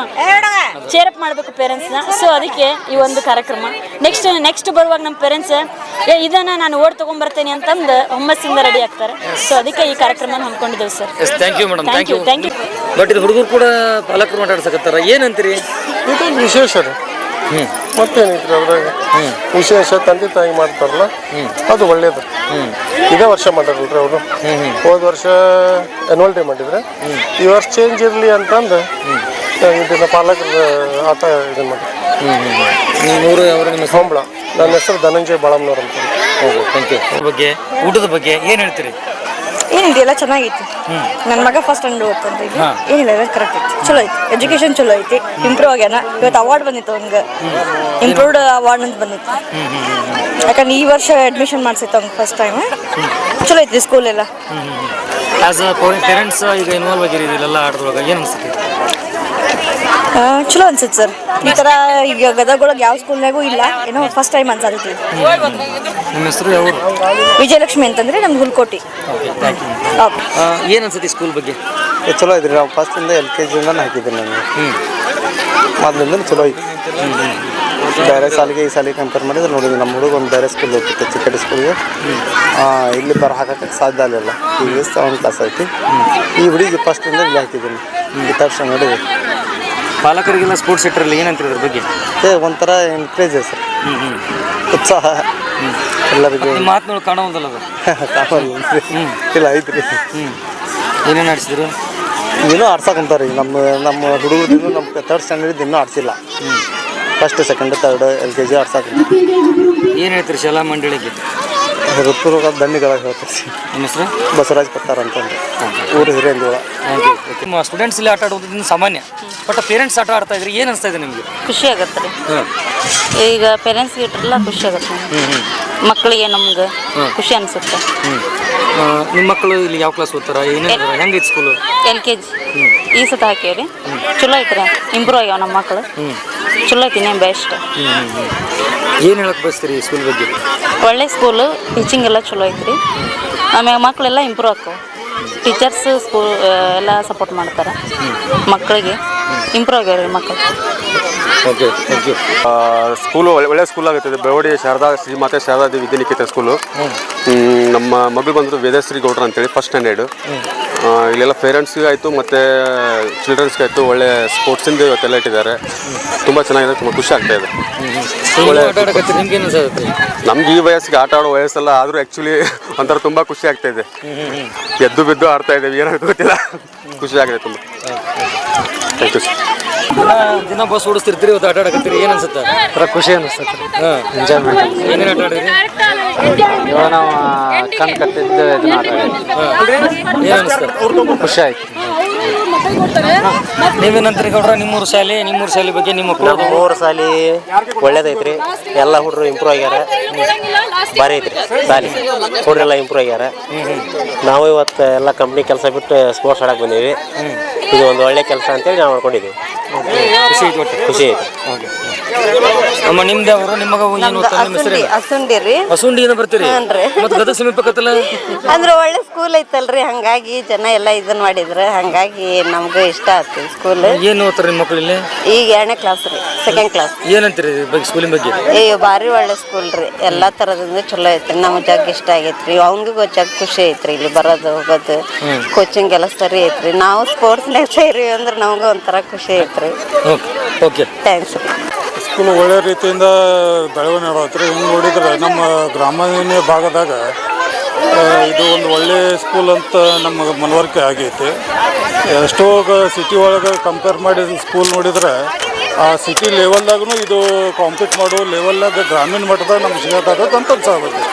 ಚೇರಪ್ ಮಾಡಬೇಕು ಪೇರೆಂಟ್ಸ್ನ ಸೊ ಅದಕ್ಕೆ ಈ ಒಂದು ಕಾರ್ಯಕ್ರಮ. ನೆಕ್ಸ್ಟ್ ನೆಕ್ಸ್ಟ್ ಬರುವಾಗ ನಮ್ಮ ಪೇರೆಂಟ್ಸ್ ಏ ಇದನ್ನ ನಾನು ಓಡ್ ತೊಗೊಂಬರ್ತೇನೆ ಅಂತಂದು ಹುಮ್ಮಸ್ಸಿಂದ ರೆಡಿ ಆಗ್ತಾರೆ. ಸೊ ಅದಕ್ಕೆ ಈ ಕಾರ್ಯಕ್ರಮ ಹಮ್ಮಿಕೊಂಡಿದ್ದೇವೆ sir thank you madam thank you thank you but ಇದು ಹುಡುಗರು ಕೂಡ ಪಾಲಕರು ಮಾತಾಡ್ಸಕತ್ತಾರ? ಏನಂತೀರಿ? ಇದು ವಿಶೇಷ ಮತ್ತೇನೈತ್ರಿ ಅದ್ರಾಗ ವಿಶೇಷ ತಂದೆ ತಾಯಿ ಮಾಡ್ತಾರಲ್ಲ? ಅದು ಒಳ್ಳೇದು. ಇದೇ ವರ್ಷ ಮಾಡಿದ್ರಿ ಅವರು. ಹೋದ ವರ್ಷ ಆನ್ಯುವಲ್ ಡೇ ಮಾಡಿದ್ರೆ ಈ ವರ್ಷ ಚೇಂಜ್ ಇರಲಿ ಅಂತಂದು ಇದನ್ನ ಪಾಲಕರ ಆಟ ಇದನ್ನ ಮಾಡಿ ನೂರು ಅವರು ನಿಮ್ಮ ಸಂಬಳ ನನ್ನ ಹೆಸರು ಧನಂಜಯ ಬಾಳಮ್ನವ್ರು ಅಂತ ಥ್ಯಾಂಕ್ ಯು ಬಗ್ಗೆ ಊಟದ ಬಗ್ಗೆ ಏನು ಹೇಳ್ತೀರಿ? ಏನಿದೆ ಎಲ್ಲ ಚೆನ್ನಾಗೈತಿ ನನ್ನ ಮಗ ಫಸ್ಟ್ ಅಂಡ್ ಓದ್ತಾನೆ ಏನಿಲ್ಲ ಎಲ್ಲ ಕರೆಕ್ಟ್ ಐತಿ ಚಲೋ ಐತಿ ಎಜುಕೇಶನ್ ಚಲೋ ಐತಿ. ಇಂಪ್ರೂವ್ ಆಗ್ಯಾನ. ಇವತ್ತು ಅವಾರ್ಡ್ ಬಂದಿತ್ತು ಅವ್ನಿಗೆ. ಇಂಪ್ರೂವ್ಡ್ ಅವಾರ್ಡ್ ಅಂತ ಬಂದಿತ್ತು. ಯಾಕಂದ್ರೆ ಈ ವರ್ಷ ಅಡ್ಮಿಷನ್ ಮಾಡ್ಸಿತ್ತು ಅವ್ನಿಗೆ ಫಸ್ಟ್ ಟೈಮ್ ಚಲೋ ಐತಿ ಸ್ಕೂಲ್ ಎಲ್ಲ. ಆಸ್ ಅ ಪೇರೆಂಟ್ಸ್ ಈಗ ಇನ್ವಾಲ್ವ್ ಆಗಿರಿ ಇದೆಲ್ಲ ಆಡೋದ್ರೊಳಗೆ ಏನು ಅನಿಸುತ್ತೆ? ಚಲೋ ಅನ್ಸುತ್ತೆ ಸರ್. ಈ ಥರ ಈಗ ಗದಗೊಳಗೆ ಯಾವ ಸ್ಕೂಲ್ನಾಗೂ ಇಲ್ಲ. ಏನೋ ಫಸ್ಟ್ ಟೈಮ್ ಅನ್ಸತ್ತೈತಿ ನಿಮ್ಮ ಹೆಸರು ಯಾವ ವಿಜಯಲಕ್ಷ್ಮಿ ಅಂತಂದ್ರೆ ನಮ್ದು ಹುಲ್ಕೋಟಿ. ಥ್ಯಾಂಕ್ ಯು ಓಕೆ ಏನು ಅನ್ಸುತ್ತೆ ಈ ಸ್ಕೂಲ್ ಬಗ್ಗೆ? ಚಲೋ ಇದ್ರಿ ನಾವು ಫಸ್ಟಿಂದ ಎಲ್ ಕೆ ಜಿಯಿಂದ ಹಾಕಿದ್ದೀನಿ ನನಗೆ ಮೊದಲಿಂದ ಚಲೋ ಐತಿ. ಬೇರೆ ಸಾಲಿಗೆ ಈ ಸಾಲಿಗೆ ಕಂಪೇರ್ ಮಾಡಿದ್ರೆ ನೋಡಿದ್ವಿ ನಮ್ಮ ಹುಡುಗ ಒಂದು ಬೇರೆ ಸ್ಕೂಲ್ ಹೋಗ್ತಿತ್ತು ಚಿಕ್ಕಡಿ ಸ್ಕೂಲ್ಗೆ ಇಲ್ಲಿ ಬರ ಹಾಕಕ್ಕೆ ಸಾಧ್ಯ ಆಗಲಿಲ್ಲ. ಈಗ ಸೆವೆನ್ ಕ್ಲಾಸ್ ಐತಿ. ಈ ಹುಡುಗಿ ಫಸ್ಟಿಂದ ಇಲ್ಲಿ ಹಾಕಿದ್ದೀನಿ. ಈ ತಕ್ಷಣ ನೋಡಿದ್ವಿ ಪಾಲಕರಿಗೆಲ್ಲ ಸ್ಪೋರ್ಟ್ಸ್ ಸೆಕ್ಟರಲ್ಲಿ ಏನಂತೀರಿ ಅದ್ರ ಬಗ್ಗೆ? ಏ ಒಂಥರ ಎನ್ಕರೇಜ್ ಸರ್ ಉತ್ಸಾಹ. ಎಲ್ಲರಿಗೂ ನಿಮ್ಮ ಕಾಣೋದಲ್ಲ ಅದು? ಕಾಮನ್ ಇಲ್ಲ ಐತ್ರಿ. ಹ್ಞೂ ಏನೇನು ಆಡಿಸಿದ್ರು? ಇನ್ನೂ ಆಡ್ಸಕ್ಕಂತಾರೆ ಈಗ ನಮ್ಮ ನಮ್ಮ ಹುಡುಗರು ನಮ್ಮ ತರ್ಡ್ ಸ್ಟ್ಯಾಂಡರ್ಡ್ ಇನ್ನೂ ಆಡ್ಸಿಲ್ಲ. First second third L K G ಆಡ್ಸಕ್ಕೆ ಏನು ಹೇಳ್ತೀರಿ ಶಾಲಾ ಮಂಡಳಿಗೆ? ಋತುರೋಗ ದಂಡಿಗಳಾಗಿ ಹೇಳ್ತೀವಿ ನಿಮ್ಮ ಹೆಸರು? ಬಸವರಾಜ್ ಪತ್ತಾರ ಅಂತಂದು. ಊರು ಹಿರಿಯಂದಿಗಳ ನಿಮ್ಮ ಸ್ಟೂಡೆಂಟ್ಸ್ ಇಲ್ಲಿ ಆಟ ಆಡೋದ್ರಿಂದ ಸಾಮಾನ್ಯ. ಬಟ್ ಪೇರೆಂಟ್ಸ್ ಆಟ ಆಡ್ತಾ ಇದ್ರಿ ಏನು ಅನಿಸ್ತಾ ಇದೆ ನಿಮಗೆ? ಖುಷಿ ಆಗತ್ತೆ ರೀ. ಈಗ ಪೇರೆಂಟ್ಸ್ಗೆ ಇಟ್ರಲ್ಲ ಖುಷಿ ಆಗತ್ತೆ. ಮಕ್ಕಳಿಗೆ ನಮ್ಗೆ ಖುಷಿ ಅನ್ಸುತ್ತೆ. ನಿಮ್ಮ ಮಕ್ಕಳು ಇಲ್ಲಿ ಯಾವ ಕ್ಲಾಸ್ ಓದ್ತಾರ? ಏನೇನು ಹೆಂಗೈತೆ ಸ್ಕೂಲು ಎಲ್ ಕೆ ಜಿ. ಈ ಸತ ಹಾಕೇವ್ರಿ ಚಲೋ ಐತ್ರಿ ಇಂಪ್ರೂವ್ ಆಗ್ಯಾವ ನಮ್ಮ ಮಕ್ಕಳು ಚಲೋ ಐತಿ ನೇ ಬೆಸ್ಟ್ ಏನು ಹೇಳಕ್ ಬಯಸ್ತೀರಿ ಸ್ಕೂಲ್ ಬಗ್ಗೆ? ಒಳ್ಳೆ ಸ್ಕೂಲು ಟೀಚಿಂಗ್ ಎಲ್ಲ ಚಲೋ ಐತ್ರಿ. ಆಮೇಲೆ ಮಕ್ಕಳೆಲ್ಲ ಇಂಪ್ರೂವ್ ಆಕ್ಕವ ಟೀಚರ್ಸ್ ಸ್ಕೂಲ್ ಎಲ್ಲ ಸಪೋರ್ಟ್ ಮಾಡ್ತಾರೆ. ಮಕ್ಕಳಿಗೆ ಇಂಪ್ರೂವ್ ಆಗ್ಯಾರ ಮಕ್ಕಳು. ಓಕೆ ಥ್ಯಾಂಕ್ ಯು ಸ್ಕೂಲು ಒಳ್ಳೆ ಒಳ್ಳೆ ಸ್ಕೂಲ್ ಆಗುತ್ತೆ. ಬೆಳವಡಿ ಶಾರದಾ ಶ್ರೀ ಮಾತೆ ಶಾರದಾ ದೇವಿ ವಿದ್ಯಾನಿಕೇತನ ಸ್ಕೂಲು ನಮ್ಮ ಮಗಳು ಬಂದರು ವೇದಶ್ರೀ ಗೌಡ್ರ ಅಂತೇಳಿ ಫಸ್ಟ್ ಸ್ಟ್ಯಾಂಡರ್ಡು ಇಲ್ಲೆಲ್ಲ ಪೇರೆಂಟ್ಸ್ಗೆ ಆಯಿತು ಮತ್ತು ಚಿಲ್ಡ್ರನ್ಸ್ಗೆ ಆಯಿತು ಒಳ್ಳೆ ಸ್ಪೋರ್ಟ್ಸಿಂದ ಇವತ್ತೆಲ್ಲ ಇಟ್ಟಿದ್ದಾರೆ. ತುಂಬ ಚೆನ್ನಾಗಿದೆ ತುಂಬ ಖುಷಿ ಆಗ್ತಾ ಇದೆ. ಒಳ್ಳೆ ನಿಮ್ಗೆ ಏನು ಅನ್ಸುತ್ತೆ? ನಮ್ಗೆ ಈ ವಯಸ್ಸಿಗೆ ಆಟ ಆಡೋ ವಯಸ್ಸಲ್ಲ ಆದರೂ ಆ್ಯಕ್ಚುಲಿ ಒಂಥರ ತುಂಬ ಖುಷಿ ಆಗ್ತಾ ಇದೆ. ಎದ್ದು ಬಿದ್ದು ಆಡ್ತಾ ಇದ್ದೇವೆ ಏನಾಗುತ್ತೆ ಗೊತ್ತಿಲ್ಲ. ಖುಷಿ ಆಗಿದೆ ತುಂಬ. ಥ್ಯಾಂಕ್ ಯು ಸರ್ ದಿನ ಬಸ್ ಓಡಿಸ್ತಿರ್ತೀರಿ ಇವತ್ತು ಆಟ ಆಡಕತ್ತೀರಿ ಏನು ಅನ್ಸುತ್ತೆ? ಒಂಥರ ಖುಷಿ ಅನಿಸ್ತೈತೆ. ಹಾಂ ಎಂಜಾಯ್ಮೆಂಟ್ ಏನೇನು ಆಟ ಆಡಿದ್ರಿ? ಇವಾಗ ನಾವು ಕಣ್ಣು ಕಟ್ಟಿದ್ದು ಇದನ್ನ ಆಟ ಆಡಿದ್ವಿ. ಏನು ಖುಷಿ ಆಯ್ತು. ನೀವೇನಂತೀರಿ ಗೌಡ್ರ ನಿಮ್ಮೂರು ಶಾಲೆ ನಿಮ್ಮೂರು ಶಾಲೆ ಬಗ್ಗೆ ನಿಮ್ಮ ಮೂರು ಸಾಲಿ ಒಳ್ಳೇದೈತ್ರಿ. ಎಲ್ಲ ಹುಡುಗರು ಇಂಪ್ರೂವ್ ಆಗ್ಯಾರ. ಭಾರಿ ಐತ್ರಿ. ಸಾಲಿ ಹುಡುಗರೆಲ್ಲ ಇಂಪ್ರೂವ್ ಆಗ್ಯಾರ. ನಾವು ಇವತ್ತು ಎಲ್ಲ ಕಂಪ್ನಿ ಕೆಲಸ ಬಿಟ್ಟು ಸ್ಪೋರ್ಟ್ಸ್ ಆಡಕ್ಕೆ ಬಂದೀವಿ. ಇದು ಒಂದು ಒಳ್ಳೆ ಕೆಲಸ ಅಂತೇಳಿ ನಾವು ಮಾಡ್ಕೊಂಡಿದ್ದೀವಿ ಖುಷಿ ಐತೆ ಖುಷಿ ಐತಿ. ಅಮ್ಮ ನಿಮ್ದು ಅವರು ನಿಮ್ಮ ಮಗ ಏನು ನಿಮ್ಮ ಹೆಸರು ಅಸುಂಡಿ ರೀ. ಬರ್ತೀರಿ. ಮತ್ತೆ ಗದಗ ಸಮೀಪಕ್ಕತ್ತಲ್ಲ ಅಂದ್ರೆ ಒಳ್ಳೆ ಸ್ಕೂಲ್ ಐತಲ್ರಿ ಹಂಗಾಗಿ ಜನ ಎಲ್ಲ ಇದನ್ನ ಮಾಡಿದ್ರು ಹಂಗಾಗಿ ನಮ್ಗೆ ಇಷ್ಟ ಆಯ್ತು ಸ್ಕೂಲ್ ಏನು ಓದ್ತಾರೆ ನಿಮ್ಮ ಮಕ್ಕಳು ಇಲ್ಲಿ? ಈಗ ಎರಡನೇ ಕ್ಲಾಸ್ ರೀ ಸೆಕೆಂಡ್ ಕ್ಲಾಸ್ ಏನಂತೀರಿ ಬಗ್ಗೆ ಸ್ಕೂಲಿನ ಬಗ್ಗೆ? ಏ ಭಾರಿ ಒಳ್ಳೆ ಸ್ಕೂಲ್ ರೀ ಎಲ್ಲಾ ತರದಿಂದ ಚಲೋ ಐತ್ರಿ ನಮ್ಗೆ ಜಗ್ ಇಷ್ಟ ಆಗೈತ್ರಿ ಅವ್ನಿಗೂ ಜಗ್ ಖುಷಿ ಐತ್ರಿ ಇಲ್ಲಿ ಬರೋದು ಹೋಗೋದು ಕೋಚಿಂಗ್ ಎಲ್ಲ ಸರಿ ಐತ್ರಿ ನಾವು ಸ್ಪೋರ್ಟ್ಸ್ನಾಗ ಸೇರಿ ಅಂದ್ರೆ ನಮ್ಗೂ ಒಂಥರ ಖುಷಿ ಐತ್ರಿ. Okay okay. ಥ್ಯಾಂಕ್ಸ್ ರೀ ಸ್ಕೂಲ್ ಒಳ್ಳೆ ರೀತಿಯಿಂದ ಬೆಳವಣಿಗೆ ಮಾಡತ್ರಿ ಹಿಂಗೆ ನೋಡಿದ್ರೆ ನಮ್ಮ ಗ್ರಾಮೀಣ ಭಾಗದಾಗ ಇದು ಒಂದು ಒಳ್ಳೆ ಸ್ಕೂಲ್ ಅಂತ ನಮಗೆ ಮನವರಿಕೆ ಆಗೈತಿ. ಎಷ್ಟೋ ಸಿಟಿ ಒಳಗೆ ಕಂಪೇರ್ ಮಾಡಿ ಸ್ಕೂಲ್ ನೋಡಿದ್ರೆ ಆ ಸಿಟಿ ಲೆವೆಲ್ದಾಗೂ ಇದು ಕಾಂಪೀಟ್ ಮಾಡೋ ಲೆವೆಲ್ದಾಗ ಗ್ರಾಮೀಣ ಮಟ್ಟದಾಗ ನಮ್ಗೆ ಸಿಗಕ್ಕಾಗತ್ತೆ ಅಂತ ಅನ್ಸಾಗುತ್ತೆ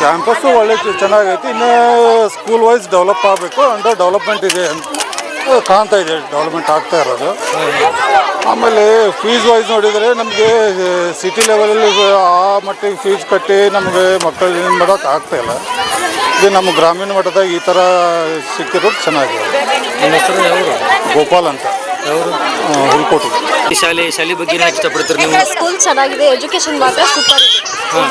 ಕ್ಯಾಂಪಸ್ಸು ಒಳ್ಳೆ ಚೆನ್ನಾಗೈತಿ. ಇನ್ನು ಸ್ಕೂಲ್ ವೈಸ್ ಡೆವಲಪ್ ಆಗಬೇಕು ಅಂಡರ್ ಡೆವಲಪ್ಮೆಂಟ್ ಇದೆ ಅಂತ. ಕಾಣ್ತಾ ಇದೆ ಡೆವಲಪ್ಮೆಂಟ್ ಆಗ್ತಾ ಇರೋದು. ಆಮೇಲೆ ಫೀಸ್ ವೈಸ್ ನೋಡಿದರೆ ನಮಗೆ ಸಿಟಿ ಲೆವೆಲಲ್ಲಿ ಆ ಮಟ್ಟಿಗೆ ಫೀಸ್ ಕಟ್ಟಿ ನಮಗೆ ಮಕ್ಕಳು ಏನು ಮಾಡೋಕೆ ಆಗ್ತಾ ಇಲ್ಲ. ಇದು ನಮ್ಮ ಗ್ರಾಮೀಣ ಮಟ್ಟದಾಗ ಈ ಥರ ಸಿಕ್ಕಿರೋದು ಚೆನ್ನಾಗಿದೆ. ನನ್ನ ಹೆಸರು ಗೋಪಾಲ್ ಅಂತ. ಹುಲ್ಕೋಟಿ ಈ ಶಾಲೆ ಶಾಲೆ ಬಗ್ಗೆ ಏನು ಇಷ್ಟಪಡ್ತೀರಿ ನೀವು? ಸ್ಕೂಲ್ ಚೆನ್ನಾಗಿದೆ ಎಜುಕೇಶನ್ ಮಾತ್ರ ಸೂಪರ್